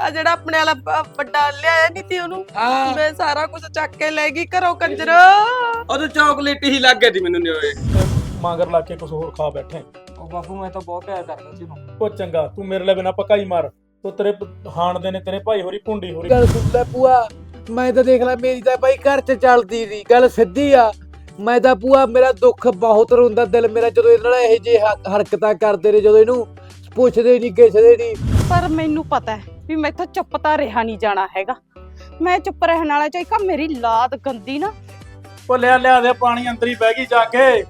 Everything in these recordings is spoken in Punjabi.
ਆ ਜਿਹੜਾ ਆਪਣੇ ਵਾਲਾ ਬ- ਵੱਡਾ ਲਿਆਇਆ ਨਹੀਂ ਤੀ ਉਹਨੂੰ? ਹਾਂ। ਮੈਂ ਸਾਰਾ ਕੁਝ ਚੱਕ ਕੇ ਲੈ ਗਈ ਘਰੋਂ ਕੰਜਰ। ਉਹ ਚਾਕਲੇਟ ਹੀ ਲੱਗ ਗਈ ਸੀ ਮੈਨੂੰ ਨਿਓਏ। ਮਾਂਗਰ ਲਾ ਕੇ ਕੁਝ ਹੋਰ ਖਾ ਬੈਠੇ। ਉਹ ਬਾਪੂ ਮੈਂ ਤਾਂ ਬਹੁਤ ਪਿਆਰ ਕਰਦਾ ਸੀ ਉਹਨੂੰ। ਉਹ ਚੰਗਾ ਤੂੰ ਮੇਰੇ ਲਈ ਬਿਨਾ ਪਕਾਈ ਮਾਰ। ਤੂੰ ਤੇਰੇ ਪ- ਹਾਣ ਦੇ ਨੇ ਤੇਰੇ ਭਾਈ ਹੋਰੀ ਪੁੰਡੀ ਹੋਰੀ। ਗੱਲ ਸੁਣ ਲੈ ਪੂਆ ਮੈਂ ਤਾਂ ਦੇਖ ਲੈ ਮੇਰੀ ਤਾਂ ਬਾਈ ਘਰ 'ਚ ਚੱਲਦੀ ਨਹੀਂ ਗੱਲ ਸਿੱਧੀ ਆ। ਮੈਂ ਤਾਂ ਪੂਆ ਮੇਰਾ ਦੁੱਖ ਬਹੁਤ ਰੋਂਦਾ ਦਿਲ ਮੇਰਾ ਜਦੋਂ ਇਹਦੇ ਨਾਲ ਇਹ ਜੇ ਹਰਕਤਾਂ ਕਰਦੇ ਨੇ ਜਦੋਂ ਇਹਨੂੰ ਪੁੱਛਦੇ ਨਹੀਂ ਕਿਸਦੇ ਨਹੀਂ ਪਰ ਮੈਨੂੰ ਪਤਾ ਹੈ ਵੀ ਮੈਥੋਂ ਚੁੱਪ ਤਾਂ ਰਿਹਾ ਨਹੀਂ ਜਾਣਾ ਹੈਗਾ। ਮੈਂ ਚੁੱਪ ਰਹਿਣ ਵਾਲਾ ਚਾਹੀਦਾ ਮੇਰੀ ਲਾਤ ਗੰਦੀ ਨਾ। ਉਹ ਲਿਆ ਲਿਆ ਦੇ ਪਾਣੀ ਅੰਦਰ ਹੀ ਬਹਿ ਗਈ ਜਾ ਕੇ।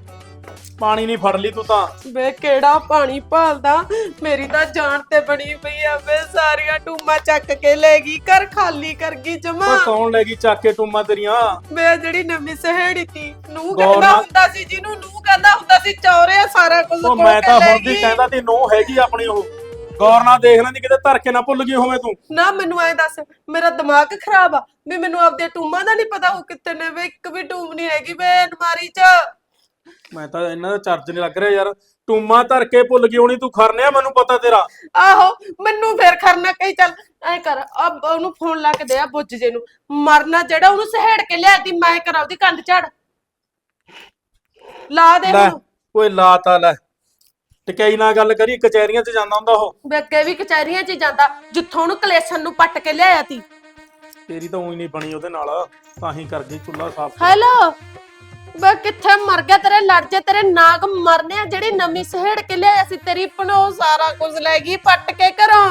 ਪਾਣੀ ਨਹੀਂ ਫੜ ਲਈ ਤੂੰ ਤਾਂ। ਵੇ ਕਿਹੜਾ ਪਾਣੀ ਭਾਲਦਾ? ਮੇਰੀ ਤਾਂ ਜਾਨ ਤੇ ਬਣੀ ਪਈ ਆ ਵੇ ਸਾਰੀਆਂ ਟੂਮਾਂ ਚੱਕ ਕੇ ਲੈ ਗਈ ਘਰ ਖਾਲੀ ਕਰ ਗਈ ਜਮਾ। ਉਹ ਕੌਣ ਲੈ ਗਈ ਚੱਕ ਕੇ ਟੂਮਾਂ ਤੇਰੀਆਂ? ਵੇ ਜਿਹੜੀ ਨਵੀਂ ਸਹੇੜੀ ਤੀ ਨੂੰ ਕਹਿੰਦਾ ਹੁੰਦਾ ਸੀ ਜਿਹਨੂੰ ਨੂੰ ਕਹਿੰਦਾ ਹੁੰਦਾ ਸੀ ਚੌਰਿਆ ਸਾਰਾ ਕੁਝ ਉਹ ਮੈਂ ਤਾਂ ਹੁਣ ਦੀ। ਕਹਿੰਦਾ ਤੀ ਨੋ ਹੈਗੀ ਆਪਣੀ ਉਹ। ਗੌਰ ਨਾਲ ਦੇਖ ਲੈਂਦੀ ਕਿਤੇ ਧਰ ਕੇ ਨਾ ਭੁੱਲ ਗਈ ਹੋਵੇਂ ਤੂੰ। ਨਾ ਮੈਨੂੰ ਐ ਦੱਸ ਮੇਰਾ ਦਿਮਾਗ ਖਰਾਬ ਆ। ਵੀ ਮੈਨੂੰ ਆਪਦੇ ਟੂਮਾਂ ਦਾ ਨਹੀਂ ਪਤਾ ਉਹ ਕਿੱਥੇ ਨੇ ਵੇ ਇੱਕ ਵੀ ਟੂਮ ਨਹੀਂ ਹੈਗੀ ਵੇ ਅਲਮਾਰੀ 'ਚ। ਮੈਂ ਤਾਂ ਇਹਨਾਂ ਦਾ ਚਰਜ ਨਹੀਂ ਲੱਗ ਰਿਹਾ ਯਾਰ। ਟੂਮਾਂ ਧਰ ਕੇ ਭੁੱਲ ਗਈ ਹੋਣੀ ਤੂੰ ਖਰਨਿਆ ਮੈਨੂੰ ਪਤਾ ਤੇਰਾ। ਆਹੋ ਮੈਨੂੰ ਫੇਰ ਖਰਨਾ ਕਹੀ ਚੱਲ ਐ ਕਰ ਅਬ ਉਹਨੂੰ ਫੋਨ ਲਾ ਕੇ ਦੇ ਆ ਬੁੱਝ ਜੇ ਨੂੰ। ਮਰਨਾ ਜਿਹੜਾ ਉਹਨੂੰ ਸਹੇੜ ਕੇ ਲਿਆਤੀ ਮੈਂ ਕਰਾਂ ਉਹਦੀ ਕੰਧ ਝੜ। ਲਾ ਦੇ ਲੈ ਓਏ ਲਾਤਾ ਲੈ। ਟਿਕਾਈ ਨਾਲ ਗੱਲ ਕਰੀ ਕਚਹਿਰੀਆਂ 'ਚ ਜਾਂਦਾ ਹੁੰਦਾ ਉਹ। ਵੀ ਅੱਗੇ ਵੀ ਕਚਹਿਰੀਆਂ 'ਚ ਹੀ ਜਾਂਦਾ ਜਿੱਥੋਂ ਉਹਨੂੰ ਕਲੇਸ਼ਨ ਨੂੰ ਪੱਟ ਕੇ ਲਿਆਇਆ ਤੀ। ਤੇਰੀ ਤਾਂ ਉਹੀ ਨਹੀਂ ਬਣੀ ਉਹਦੇ ਨਾਲ ਤਾਂ ਹੀ ਕਰ ਗਈ ਚੁੱਲਾ ਸਾਫ਼। ਹੈਲੋ ਬੇ ਕਿੱਥੇ ਮਰ ਗਿਆ ਤੇਰੇ ਲੜ ਜੇ ਤੇਰੇ ਨਾਗ ਮਰਨੇ ਆ ਜਿਹੜੀ ਨਵੀਂ ਸਹੇੜ ਕੇ ਲਿਆਇਆ ਸੀ ਤੇਰੀ ਪਣੋ ਸਾਰਾ ਕੁਝ ਲੈ ਗਈ ਪੱਟ ਕੇ ਘਰੋਂ।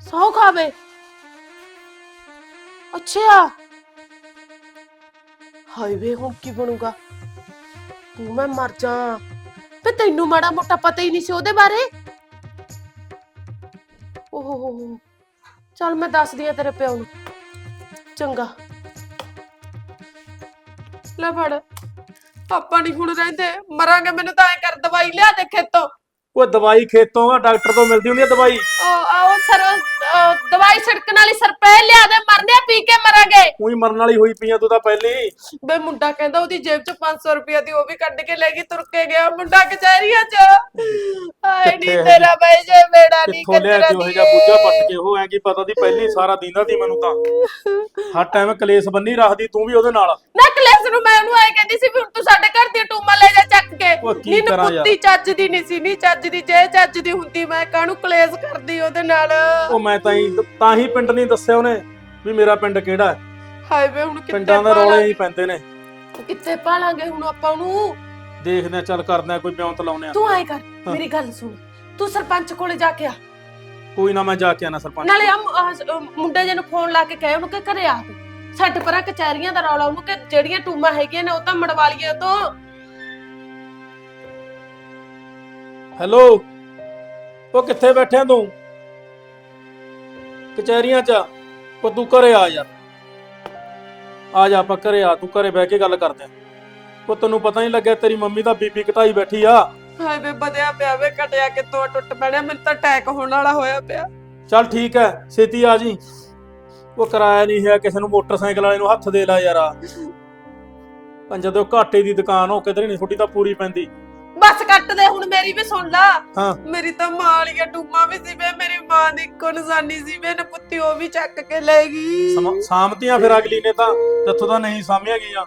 ਸੌ ਖਾਵੇ। ਅੱਛਾ। ਹਾਏ ਵੇ ਹੁਣ ਕੀ ਬਣੂਗਾ? ਤੂੰ ਮੈਂ ਮਰ ਜਾ ਤੇ ਤੈਨੂੰ ਮਾੜਾ ਮੋਟਾ ਪਤਾ ਹੀ ਨਹੀਂ ਸੀ ਉਹਦੇ ਬਾਰੇ? ਓਹ ਚੱਲ ਮੈਂ ਦੱਸਦੀ ਆ ਤੇਰੇ ਪਿਓ ਨੂੰ। ਚੰਗਾ। ਲੈ ਫੜ। ਆਪਾਂ ਨਹੀਂ ਹੁਣ ਰਹਿੰਦੇ। ਮਰਾਂਗੇ ਮੈਨੂੰ ਤਾਂ ਐ ਕਰ ਦਵਾਈ ਲਿਆ ਦੇ ਖੇਤੋਂ। ਉਹ ਦਵਾਈ ਖੇਤੋਂ ਆ ਡਾਕਟਰ ਤੋਂ ਮਿਲਦੀ ਹੁੰਦੀ ਆ ਦਵਾਈ। ਉਹ ਆਓ ਸਰ ਉਹ ਦਵਾਈ ਛਿੜਕਣ ਵਾਲੀ ਸਰਪੈ ਲਿਆ ਦੇ ਮਰਨੇ ਆ, ਪੀ ਕੇ ਮਰਾਂਗੇ। ਉਹੀ ਮਰਨ ਵਾਲੀ ਹੋਈ ਪਈਆਂ ਤੂੰ ਤਾਂ ਪਹਿਲੇ। ਹੀ ਬੇ ਮੁੰਡਾ ਕਹਿੰਦਾ ਉਹਦੀ ਜੇਬ ਚ 500 ਰੁਪਇਆ ਦੀ ਉਹ ਵੀ ਕੱਢ ਕੇ ਲੈ ਗਈ ਤੁਰ ਕੇ ਗਿਆ ਮੁੰਡਾ ਕਚਹਿਰੀਆਂ ਚ। ਆਏ ਨਹੀਂ ਕਿੱਥੇ ਤੇਰਾ ਬਈ ਜੇ ਮੇੜਾ ਨਹੀਂ ਕਿੱਥੋਂ ਲਿਆ ਕੰਜਰਾ ਕਿ ਉਹ ਜਿਹਾ ਬੂਝਾ ਪੱਟ ਕੇ ਉਹ ਐ ਕੀ ਪਤਾ ਦੀ ਪਹਿਲੀ ਸਾਰਾ ਦਿੰਦਾ ਦੀ ਮੈਨੂੰ ਤਾਂ। ਹਰ ਟਾਈਮ ਕਲੇਸ਼ ਬੰਨੀ ਰੱਖਦੀ ਤੂੰ ਵੀ ਉਹਦੇ ਨਾਲ। ਨੈਕਲੇਸ ਨੂੰ ਮੈਂ ਉਹਨੂੰ ਆਏ ਕਹਿੰਦੀ ਸੀ ਵੀ ਹੁਣ ਤੂੰ ਸਾਡੇ ਘਰ ਦੀ ਟੂਮਾ ਲੈ ਜਾ ਚੱਕ ਕੇ। ਉਹ ਕੀ ਨੀ ਕਰਾਂ ਯਾਰ? ਨਪੁੱਤੀ ਚੱਜ ਦੀ ਨਹੀਂ ਸੀ ਨਹੀਂ ਚੱਜ ਦੀ ਜੇ ਚੱਜ ਦੀ ਹੁੰਦੀ ਮੈਂ ਕਾਹਨੂੰ ਕਲੇਸ਼ ਕਰਦੀ ਉਹਦੇ ਨਾਲ? ਉਹ ਮੈਂ ਤਾਂ ਹੀ ਤਾਂ ਹੀ ਪਿੰਡ ਨਹੀਂ ਦੱਸਿਆ ਉਹਨੇ ਵੀ ਮੇਰਾ ਪਿੰਡ ਕਿਹੜਾ ਹੈ। ਹਾਏ ਵੇ ਹੁਣ ਕਿੱਥੇ ਪਿੰਡਾਂ ਦੇ ਰੌਲੇ ਹੀ ਪੈਂਦੇ ਨੇ? ਕਿੱਥੇ ਪਾਲਾਂਗੇ ਹੁਣ ਆਪਾਂ ਉਹਨੂੰ? ਦੇਖਦੇ ਆ ਚੱਲ ਕਰਦੇ ਆ ਕੋਈ ਬਿਉਂਤ ਲਾਉਨੇ ਆ ਤੂੰ ਆਏ ਕਰ ਹਾਂ। ਮੇਰੀ ਗੱਲ ਸੁਣ। ਤੂੰ ਸਰਪੰਚ ਕੋਲੇ ਜਾ ਕੇ ਆ। ਕੋਈ ਨਾ ਮੈਂ ਜਾ ਕੇ ਆਣਾ ਸਰਪੰਚ। ਨਾਲੇ ਆ ਮ- ਆਹ ਸ- ਅਹ ਮੁੰਡੇ ਜੇ ਨੂੰ ਫੋਨ ਲਾ ਕੇ ਕਹੇ ਉਹਨੂੰ ਕਿ ਘਰੇ ਆ ਤੂੰ। ਪਰਾਂ ਕਚਹਿਰੀਆਂ ਦਾ ਰੌਲਾ ਉਹਨੂੰ ਕਿ ਜਿਹੜੀਆਂ ਟੂਮਾਂ ਹੈਗੀਆਂ ਨੇ ਉਹ ਤਾਂ ਮੜਵਾ ਲਈਏ ਉਹ ਤੋਂ। ਹੈਲੋ? ਉਹ ਕਿੱਥੇ ਬੈਠਿਆ ਤੂੰ? ਕਚਹਿਰੀਆਂ 'ਚ ਉਹ ਤੂੰ ਘਰੇ ਆ ਯਾਰ ਆ ਜਾ ਆਪਾਂ ਘਰੇ ਆ ਤੂੰ ਘਰੇ ਬਹਿ ਕੇ ਗੱਲ ਕਰਦੇ ਆ। ਉਹ ਤੈਨੂੰ ਪਤਾ ਨਹੀਂ ਲੱਗਿਆ ਤੇਰੀ ਮੰਮੀ ਤਾਂ ਬੀਪੀ ਘਟਾਈ ਬੈਠੀ ਆ। ਹਾਏ ਵੇ ਵਧਿਆ ਪਿਆ ਵੇ ਕਟਿਆ ਕਿਤੋਂ ਟੁੱਟ ਪੈਣਾ ਮੈਨੂੰ ਤਾਂ ਅਟੈਕ ਹੋਣ ਵਾਲਾ ਹੋਇਆ ਪਿਆ। ਚੱਲ ਠੀਕ ਹੈ ਛੇਤੀ ਆ ਜੀ। ਉਹ ਕਿਰਾਇਆ ਨਹੀਂ ਹੈ ਕਿਸੇ ਨੂੰ ਮੋਟਰਸਾਈਕਲ ਵਾਲੇ ਨੂੰ ਹੱਥ ਦੇ ਲਾ ਯਾਰ। ਆ ਜਦੋਂ ਘਾਟੇ ਦੀ ਦੁਕਾਨ ਹੋ ਕਿਧਰੇ ਨਹੀਂ ਛੁੱਟੀ ਤਾਂ ਪੂਰੀ ਪੈਂਦੀ। ਬਸ ਕੱਟ ਦੇ ਹੁਣ ਮੇਰੀ ਵੀ ਸੁਣ ਲਾ। ਹਾਂ। ਮੇਰੀ ਤਾਂ ਮਾਂ ਵਾਲੀਆਂ ਟੂਮਾਂ ਵੀ ਸੀ ਵੇ ਮੇਰੀ ਮਾਂ ਦੀ ਇੱਕੋ ਨਿਸ਼ਾਨੀ ਸੀ ਵੇ ਨਪੁੱਤੀ ਉਹ ਵੀ ਚੱਕ ਕੇ ਲੈ ਗਈ। ਸਮ- ਸਾਂਭਤੀਆਂ ਫਿਰ ਅਗਲੀ ਨੇ ਤਾਂ ਜਿੱਥੋਂ ਤਾਂ ਨਹੀਂ ਸਾਂਭੀਆਂ ਗਈਆਂ।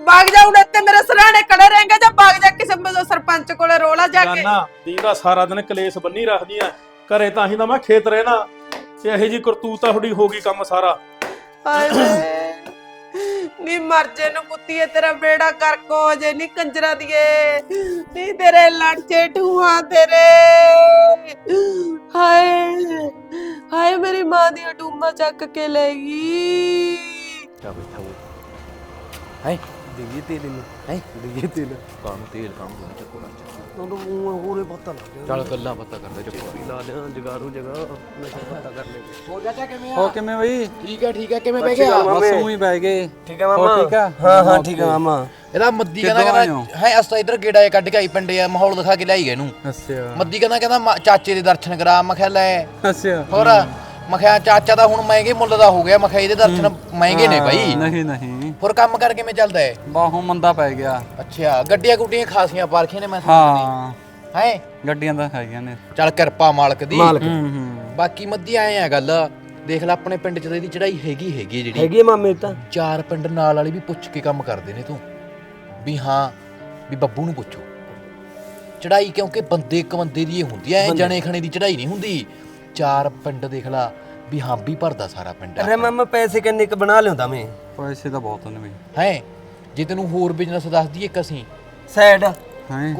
ਬਾਗ ਜਾ ਹੁਣ ਇੱਥੇ ਮੇਰੇ ਸਰਾਣੇ ਖੜੇ ਰਹੇਂਗੇ ਜਾਂ ਬਾਗ ਜਾ ਕਿਸੇ ਮ- ਸਰਪੰਚ ਕੋਲੇ ਰੋਲਾ ਜਾ ਕੇ। ਜਾਨਾ ਦੀਦਾ ਸਾਰਾ ਦਿਨ ਕਲੇਸ਼ ਬੰਨੀ ਰੱਖਦੀਆਂ। ਘਰੇ ਤਾਂ ਹੀ ਤਾਂ ਮੈਂ ਖੇਤ ਰਹਿਣਾ। ਤੇ ਇਹੋ ਜੀ ਕਰਤੂਤ ਆ ਤੁਹਾਡੀ ਹੋ ਗਈ ਕੰਮ ਸਾਰਾ। ਹਾਏ ਵੇ। ਨੀ ਮਰ ਜੇ ਨੂੰ ਪੁੱਤੀਏ ਤੇਰਾ ਬੇੜਾ ਕਰਕੋ ਹੋ ਜੇ ਨੀ ਕੰਜਰਾ ਦੀਏ। ਨੀ ਤੇਰੇ ਲੜਚੇ ਠੂਹਾਂ ਤੇਰੇ। ਹਾਏ ਹਾਏ ਮੇਰੀ ਮਾਂ ਦੀ ਟੂਮਾ ਚੱਕ ਕੇ ਲੈ ਗਈ। ਚਾ ਬੈਠਾ ਹੈ ਦੇਈਏ ਤੇਲ ਨੂੰ ਹੈ ਦੇਈਏ ਤੇਲ। ਕਾਨੂੰ ਤੇਲ ਕਾਨੂੰ ਦੋਨੇ ਚੱਕੋ ਨਾ ਉਹਨੂੰ ਮੂੰਹ ਹੋਰੇ ਪਤਾ ਲੱਗ ਗਿਆ। ਚੱਲ ਗੱਲਾਂ ਪਤਾ ਕਰਦਾ ਚੱਕੋ ਵੀ ਲਾ ਲਿਆ ਜਗਾਰੂ ਜਗਾ ਨਸ਼ਾ ਪਤਾ ਕਰ ਲੈ ਹੋ ਚਾਚਾ ਕਿਵੇਂ ਹੋ ਕਿਵੇਂ ਬਈ? ਠੀਕ ਹੈ ਠੀਕ ਹੈ ਕਿਵੇਂ ਬਹਿ ਗਿਆ? ਬਸ ਉਹੀ ਬਹਿ ਗਏ। ਠੀਕ ਹੈ ਹੋਰ ਠੀਕ ਆ? ਹਾਂ ਹਾਂ ਠੀਕ ਹੈ ਮਾਮਾ। ਇਹਦਾ ਮੱਦੀ ਕਿੱਦੋਂ ਕਹਿੰਦਾ ਆਏ ਹੋ? ਕਹਿੰਦਾ ਹੈ ਅਸਤਾ ਇਧਰ ਗੇੜਾ ਜਿਹਾ ਕੱਢ ਕੇ ਆਈ ਪਿੰਡੇ ਆ ਮਾਹੌਲ ਦਿਖਾ ਕੇ ਲਿਆਈ ਗਏ ਇਹਨੂੰ। ਅੱਛਾ। ਮੱਦੀ ਕਹਿੰਦਾ ਕਹਿੰਦਾ ਚਾਚੇ ਦੇ ਦਰਸ਼ਨ ਕਰਾ ਮੈਂ ਕਿਹਾ ਲੈ। ਅੱਛਾ। ਹੋਰ ਮੈਂ ਕਿਹਾ ਚਾਚਾ ਤਾਂ ਹੁਣ ਮਹਿੰਗੇ ਮੁੱਲ ਦਾ ਹੋ ਗਿਆ ਮੈਂ ਕਿਹਾ ਇਹਦੇ ਦਰਸ਼ਨ ਮਹਿੰਗੇ ਨੇ ਬਾਈ। ਨਹੀਂ ਨਹੀਂ। ਹੋਰ ਕੰਮ ਕਰ ਕਿਵੇਂ ਚੱਲਦਾ ਹੈ ਬਾਹੋਂ ਮੰਦਾ ਪੈ ਗਿਆ। ਅੱਛਾ ਗੱਡੀਆਂ ਗੁੱਡੀਆਂ ਖਾਸੀਆਂ ਪਾਰਖੀਆਂ ਨੇ ਮੈਂ ਸੁਣਿਆ ਹਾਂ। ਹੈ? ਗੱਡੀਆਂ ਤਾਂ ਹੈਗੀਆਂ ਨੇ। ਚੱਲ ਕਿਰਪਾ ਮਾਲਕ ਦੀ। ਮਾਲਕ ਹੂੰ ਹੂੰ। ਬਾਕੀ ਮੱਦੀ ਆਏ ਆ ਗੱਲ। ਦੇਖ ਲੈ ਆਪਣੇ ਪਿੰਡ ਚ ਤਾਂ ਇਹਦੀ ਚੜਾਈ ਹੈਗੀ ਹੈਗੀ ਹੈ ਜਿਹੜੀ। ਹੈਗੀ ਆ ਮਾਮੇ ਤਾਂ। ਚਾਰ ਪਿੰਡ ਨਾਲ ਵਾਲੇ ਵੀ ਪੁੱਛ ਕੇ ਕੰਮ ਕਰਦੇ ਨੇ ਤੂੰ। ਵੀ ਹਾਂ ਵੀ ਬੱਬੂ ਨੂੰ ਪੁੱਛੋ। ਚੜਾਈ ਕਿਉਂਕਿ ਬੰਦੇ ਇੱਕ ਬੰਦੇ ਦੀ ਇਹ ਹੁੰਦੀ ਐ ਜਣੇ ਖਣੇ ਦੀ ਚੜਾਈ ਨਹੀਂ ਹੁੰਦੀ। ਚਾਰ ਪਿੰਡ ਦੇਖ ਲਾ ਵੀ ਹਾਂ ਵੀ ਭਰਦਾ ਸਾਰਾ ਪਿੰਡ ਅਰੇ ਮਾਮਾ ਪੈਸੇ ਕਿੰਨੇ ਕ ਬਣਾ ਲਿਆਉਂਦਾ ਮੈਂ। ਪੈਸੇ ਤਾਂ ਬਹੁਤ ਨੇ ਬਈ। ਹੈ ਜੇ ਤੈਨੂੰ ਹੋਰ ਬਿਜ਼ਨਸ ਦੱਸ ਦਈਏ ਇੱਕ ਅਸੀਂ। ਸਾਈਡ ਹੈ?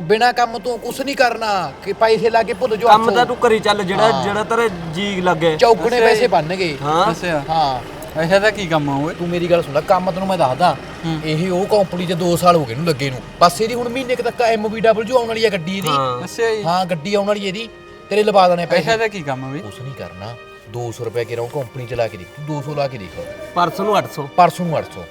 ਬਿਨਾ ਕੰਮ ਤੋਂ ਕੁਝ ਨਹੀਂ ਕਰਨਾ ਕਿ ਪੈਸੇ ਲਾ ਕੇ ਭੁੱਲ ਜੋ ਕੰਮ ਤਾਂ ਤੂੰ ਕਰੀ ਚੱਲ ਜਿਹੜਾ ਜਿਹੜਾ ਤੇਰੇ ਜੀ ਲੱਗੇ। ਚੌਕਣੇ ਪੈਸੇ ਬਣਨਗੇ ਹਾਂ। ਦੱਸਿਆ। ਹਾਂ। ਅੱਛਾ ਤਾਂ ਕੀ ਕੰਮ ਆ ਓਏ? ਤੂੰ ਮੇਰੀ ਗੱਲ ਸੁਣ ਲੈ ਕੰਮ ਤੈਨੂੰ ਮੈਂ ਦੱਸਦਾ। ਇਹ ਉਹ ਕੰਪਨੀ 'ਚ 2 ਸਾਲ ਹੋ ਗਏ ਨੂੰ ਲੱਗੇ ਨੂੰ। ਬਸ ਇਹਦੀ ਹੁਣ ਮਹੀਨੇ ਕੁ ਤੱਕ ਐਮਬੀਡਬਲਯੂ ਆਉਣ ਵਾਲੀ ਹੈ ਗੱਡੀ ਇਹਦੀ। ਹਾਂ। ਜੀ। ਹਾਂ ਗੱਡੀ ਆਉਣ ਵਾਲੀ ਇਹਦੀ। ਤੇਰੇ ਲਵਾ ਦੇਣੇ ਪੈਸੇ। ਤਾਂ ਕੀ ਕੰਮ ਆ ਬਈ? ਕੁਛ ਨਹੀਂ ਕਰਨਾ। 200 ਰੁਪਏ ਕਿਰੋਂ ਕੰਪਨੀ ਚ ਲਾ ਕੇ ਦੇਖ ਤੂੰ 200 ਲਾ ਕੇ ਦੇਖ। ਪਰਸੋਂ ਨੂੰ 800 ਪਰਸੋਂ ਨੂੰ 800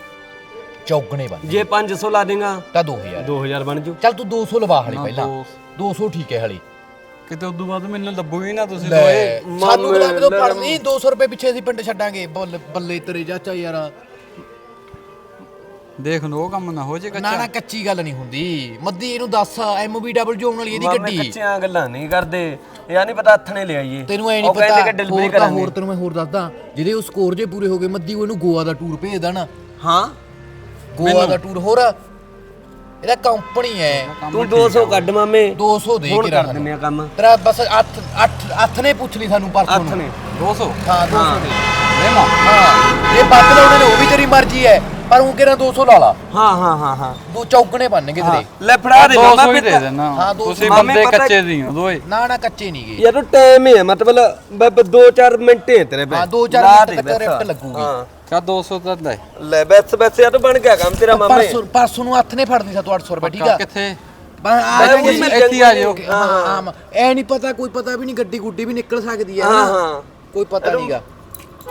ਚੌਗਣੇ ਬਣ ਜੇ 500 ਲਾ ਦੇਗਾ ਤਾਂ 2000 2000 ਬਣ ਜੂ। ਚੱਲ ਤੂੰ 200 ਲਵਾ ਹਲੇ ਨਾ, ਪਹਿਲਾਂ। ਦੋ- 200 ਠੀਕ ਹੈ ਹਲੇ। ਕਿਤੇ ਉਦੋਂ ਬਾਅਦ ਮੈਨੂੰ ਲੱਭੂਗੀ ਨਾ ਤੁਸੀਂ ਦੋਏ ਸਾਨੂੰ ਗੁਲਾਬ ਤੋਂ ਨਹੀਂ 200 ਰੁਪਏ ਪਿੱਛੇ ਅਸੀਂ ਪਿੰਡ ਛੱਡਾਂਗੇ। ਬੱਲੇ ਬੱਲੇ ਤੇਰੇ ਚਾਚਾ ਯਾਰ। ਦੇਖ ਲੋ ਉਹ ਕੰਮ ਨਾ ਹੋ ਜੇ ਨਾ ਨਾ ਕੱਚਾ ਕੱਚੀ ਗੱਲ ਨਹੀਂ ਹੁੰਦੀ। ਮੱਦੀ ਇਹਨੂੰ ਦੱਸ ਐਮਬੀਡਬਲਯੂ ਆਉਣ ਵਾਲੀ ਇਹਦੀ ਮਾਮੇ ਗੱਡੀ। ਕੱਚੀਆਂ ਗੱਲਾਂ ਨਹੀਂ ਕਰਦੇ। ਯਾ ਨਹੀਂ ਪਤਾ ਹੱਥ ਨੇ ਲੈ ਆਈਏ ਤੈਨੂੰ ਐ ਨਹੀਂ ਉਹ ਕਹਿੰਦੇ ਪਤਾ ਡਿਲੀਵਰੀ ਹੋਰ ਤਾਂ ਕਰਾਂਗੇ। ਹੋਰ ਤੈਨੂੰ ਮੈਂ ਹੋਰ ਦੱਸਦਾ ਜਿਹਦੇ ਉਹ ਸਕੋਰ ਜੇ ਪੂਰੇ ਹੋ ਗਏ ਮੱਦੀ ਉਹ ਇਹਨੂੰ ਗੋਆ ਦਾ ਟੂਰ ਭੇਜ ਦੇਣਾ। ਹਾਂ? ਗੋਆ ਦਾ ਟੂਰ ਹੋਰ? ਇਹਦਾ ਕੰਪਨੀ ਹੈ। ਤੂੰ 200 ਕੱਢ ਮਾਮੇ। 200 ਦੇ ਹੁਣ ਕੇ ਕਰ ਦਿੰਨੇ ਆ ਕੰਮ। ਤੇਰਾ ਬਸ 8 8 ਅੱਠ ਨੇ ਪੁੱਛ ਲਈ ਸਾਨੂੰ ਪਰਸੋਂ ਹੱਥ ਨੂੰ। ਨੇ। 200 ਹਾਂ 200 ਦੇ। ਹਾਂ। ਇਹ ਵੱਧ ਲਾਉਣੇ ਨੇ ਉਹ ਵੀ ਤੇਰੀ ਮਰਜ਼ੀ ਹੈ। ਪਰ ਉਹ ਕਿਹੜਾ 200 ਲਾ ਲਾ। ਹਾਂ ਹਾਂ ਹਾਂ ਹਾਂ। ਦੋ ਚੌਕਣੇ ਬਣਨਗੇ ਤੇਰੇ ਲੈ ਫੜਾ ਦੇ 200 ਮਾਮਾ ਹੀ ਦੇ ਦੇਣਾ। ਹਾਂ, ਦੋ ਸੌ। ਤੁਸੀਂ ਮਾਮੇ ਬੰਦੇ ਪਤਾ- ਕੱਚੇ ਦੀ ਹੋ ਦੋਏ। ਨਾ ਨਾ ਕੱਚੇ ਨਹੀਂਗੇ ਯਾਰ ਉਹ ਟਾਈਮ ਹੀ ਹੈ ਮਤਲਬ 2-4 ਮਿੰਟ ਹੀ ਹੈ ਤੇਰੇ ਪੇ। ਹਾਂ, ਦੋ ਚਾਰ ਲਾ ਮਿੰਟ ਦੇ ਤੱਕ ਬਸ। ਰਿਫਟ ਲੱਗੂਗੀ। ਹਾਂ। ਕਾ 200 ਤਾਂ ਲੈ। ਲੈ ਬੈਸ ਬੈਸ ਯਾਰ ਬਣ ਗਿਆ ਕੰਮ ਤੇਰਾ ਮਾਮੇ। ਪਰਸੋਂ ਪਰਸੋਂ ਨੂੰ ਹੱਥ ਨੇ ਫੜਨੀ ਸਾ 800 ਰੁਪਏ ਠੀਕ ਆ? ਕਿੱਥੇ? ਬਸ ਆ ਜਾਊਗੀ ਮੈਂ- ਇੱਥੇ ਆ ਜਾਓ ਹਾਂ ਹਾਂ। ਐ ਨਹੀਂ ਪਤਾ ਕੋਈ ਪਤਾ ਵੀ ਨਹੀਂ ਗੱਡੀ ਗੁੱਡੀ ਵੀ ਨਿਕਲ ਸਕਦੀ ਹੈ ਹਾਂ? ਹਾਂ। ਕੋਈ ਪਤਾ ਨਹੀਂਗਾ।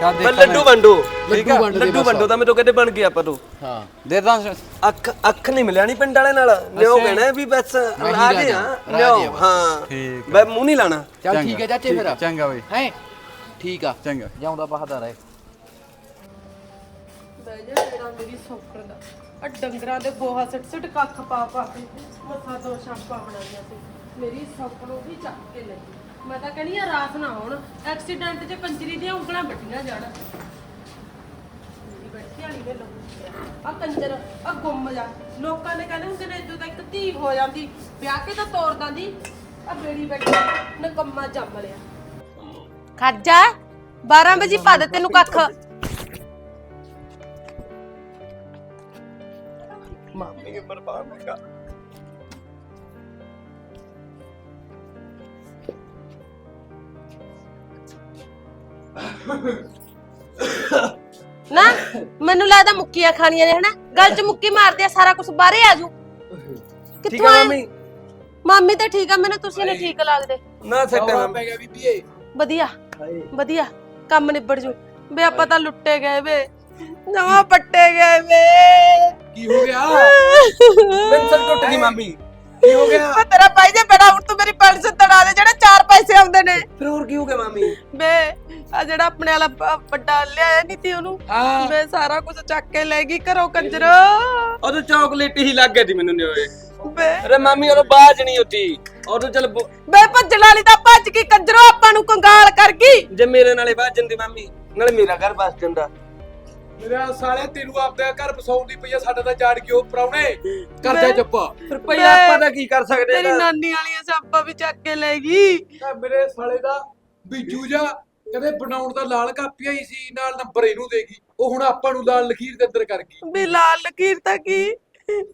ਕਾ ਮੈਂ ਦੇਖ ਲੱਡੂ ਵੰਡੋ। ਲੱਡੂ ਵੰਡ ਦੇ ਲੱਡੂ ਬਸ। ਵੰਡੋ ਤਾਂ ਮੈਂ ਤੋਂ ਕਹਿੰਦੇ ਬਣ ਗਿਆ ਆਪਾਂ ਤੋਂ ਹਾਂ। ਦੇ ਦਾਂ ਅੱਖ ਅੱਖ ਨਹੀਂ ਮਿਲਿਆ ਨਹੀਂ ਪਿੰਡ ਵਾਲੇ ਨਾਲ। ਨਿਓ ਅੱਛਾ। ਕਹਿਣਾ ਵੀ ਬਸ ਆ ਗਏ ਰਾਜਾ, ਹਾਂ ਰਾਜਾ ਨਿਓ ਬਸ। ਹਾਂ। ਠੀਕ ਬਈ ਮੂੰਹ ਨਹੀਂ ਲਾਣਾ। ਚੱਲ ਠੀਕ ਹੈ ਚਾਚੇ ਫਿਰ। ਚੰਗਾ ਬਈ। ਹੈ? ਠੀਕ ਆ। ਚੰਗਾ। ਜਾਉਂਦਾ ਬਹਾਦਰ ਹੈ ਬਹਿ ਜਾ ਜਿਹੜਾ ਮੇਰੀ ਸੌਕਰ ਦਾ। ਆ ਡੰਗਰਾਂ ਦੇ ਗੋਹਾ ਸਿੱਟ ਸਿੱਟ ਕੱਖ ਪਾ ਪਾ ਕੇ ਮੱਥਾ ਦੋ ਛਾਪਾ ਬਣਾਈਆਂ ਸੀ। ਮੇਰੀ ਸੌਕਰ ਨੂੰ ਵੀ ਚੱਕ ਕੇ ਲੱਗੀ ਮੈਂ ਤਾਂ ਕਹਿੰਦੀ ਆ ਰਾਤ ਨਾ ਹੋਣ ਐਕਸੀਡੈਂਟ 'ਚ ਕੰਜਰੀ ਦੀਆਂ ਉਂਗਲਾਂ ਵੱਡੀਆਂ ਜਾਣ। ਬੈਠੀ ਵਾਲੀ ਦੇ ਲੋਕ ਆ ਕੰਜਰ ਆ ਗੁੰਮ ਜਾ। ਲੋਕਾਂ ਨੇ ਕਹਿੰਦੇ ਹੁੰਦੇ ਨੇ ਜਦੋਂ ਤੱਕ ਧੀ ਹੋ ਜਾਂਦੀ ਵਿਆਹ ਕੇ ਤਾਂ ਤੋਰ ਦਾਂਦੀ। ਆ ਬੇੜੀ ਬੈਠੀ ਨਕੰਮਾ ਜੰਮ ਲਿਆ। ਖੱਜਾ 12 ਵਜੇ ਪਾ ਦੇ ਤੈਨੂੰ ਕੱਖ। ਮਾਮੀ ਬਰਬਾਦ ਨਾ ਮੈਨੂੰ ਲੱਗਦਾ ਮੁੱਕੀਆਂ ਖਾਣੀਆਂ ਨੇ ਹਨਾ? ਗੱਲ 'ਚ ਮੁੱਕੀ ਮਾਰਦੇ ਆ ਸਾਰਾ ਕੁਝ ਬਾਹਰੇ ਆ ਜੂ ਠੀਕ ਕਿੱਥੋਂ ਆ ਆਏ? ਮਾਮੀ? ਮਾਮੀ ਤਾਂ ਠੀਕ ਆ ਮੈਨੂੰ ਤੁਸੀਂ ਨੇ ਠੀਕ ਲੱਗਦੇ। ਨਾ ਸੱਟੇ ਮਾਮੀ। ਪੈ ਗਿਆ ਬੀਬੀਏ ਵਧੀਆ ਵਧੀਆ ਕੰਮ ਨਿਬੜ ਜੂ। ਵੇ ਆਪਾਂ ਤਾਂ ਲੁੱਟੇ ਗਏ ਵੇ। ਨਵਾਂ ਪੱਟੇ ਗਏ ਵੇ। ਕੀ ਹੋ ਗਿਆ? ਪੈਨਸਲ ਟੁੱਟ ਗਈ ਮਾਮੀ। ਕੀ ਹੋ ਗਿਆ? ਮੈਂ ਤੇਰਾ ਭਾਈ ਜੇ ਬੜਾ ਹੁਣ ਤੂੰ ਮੇਰੀ ਪੈਨਸ਼ਨ ਤੜਾ ਦੇ ਜਿਹੜੇ ਚਾਰ ਪੈਸੇ ਆਉਂਦੇ ਨੇ। ਫਿਰ ਹੋਰ ਕੀ ਹੋ ਗਿਆ ਮਾਮੀ? ਵੇ ਆ ਜਿਹੜਾ ਆਪਣੇ ਵਾਲਾ ਪ- ਵੱਡਾ ਲਿਆਇਆ ਨਹੀਂ ਤੀ ਉਹਨੂੰ। ਹਾਂ। ਵੇ ਸਾਰਾ ਕੁਝ ਚੱਕ ਕੇ ਲੈ ਗਈ ਘਰੋਂ ਕੰਜਰ। ਉਦੋਂ ਚਾਕਲੇਟ ਹੀ ਲੱਗ ਗਈ ਸੀ ਮੈਨੂੰ ਨਿਓਏ ਵੇ ਅਰੇ ਮਾਮੀ ਉਹ ਬਾਜ ਨਹੀਂ ਹੁੰਦੀ ਉਦੋਂ ਚੱਲ ਬੋ- ਵੇ ਭੱਜਣ ਵਾਲੀ ਤਾਂ ਭੱਜ ਗਈ ਕੰਜਰੋ ਆਪਾਂ ਨੂੰ ਕੰਗਾਲ ਕਰ ਗਈ। ਜੇ ਮੇਰੇ ਨਾਲੇ ਬਾਜ ਜਾਂਦੀ ਮਾਮੀ ਨਾਲੇ ਮੇਰਾ ਘਰ ਬਸ ਜਾਂਦਾ। ਮੇਰਾ ਸਾਲੇ ਤੈਨੂੰ ਆਪਦਾ ਘਰ ਬਸਾਉਣ ਦੀ ਪਈ ਆ ਸਾਡਾ ਤਾਂ ਜਾੜ ਕਿਉਂ ਪਰਾਉਣੇ ਕਰਦੇ ਚੁੱਪ। ਫਿਰ ਭਈ ਆਪਾਂ ਤਾਂ ਕੀ ਕਰ ਸਕਦੇ ਤੇਰੀ? ਨਾਨੀ ਵਾਲੀਆਂ ਸਾਪਾਂ ਵੀ ਚੱਕ ਕੇ ਲੈ ਗਈ। ਤਾਂ ਮੇਰੇ ਸਾਲੇ ਦਾ ਬੀਜੂ ਜਾ ਕਦੇ ਬਣਾਉਣ ਦਾ ਲਾਲ ਕਾਪੀਆ ਹੀ ਸੀ ਨਾਲ ਨੰਬਰ ਇਹਨੂੰ ਦੇਗੀ ਉਹ ਹੁਣ ਆਪਾਂ ਨੂੰ ਲਾਲ ਲਖੀਰ ਦੇ ਅੰਦਰ ਕਰ ਗਈ। ਵੀ ਲਾਲ ਲਕੀਰ ਤਾਂ ਕੀ?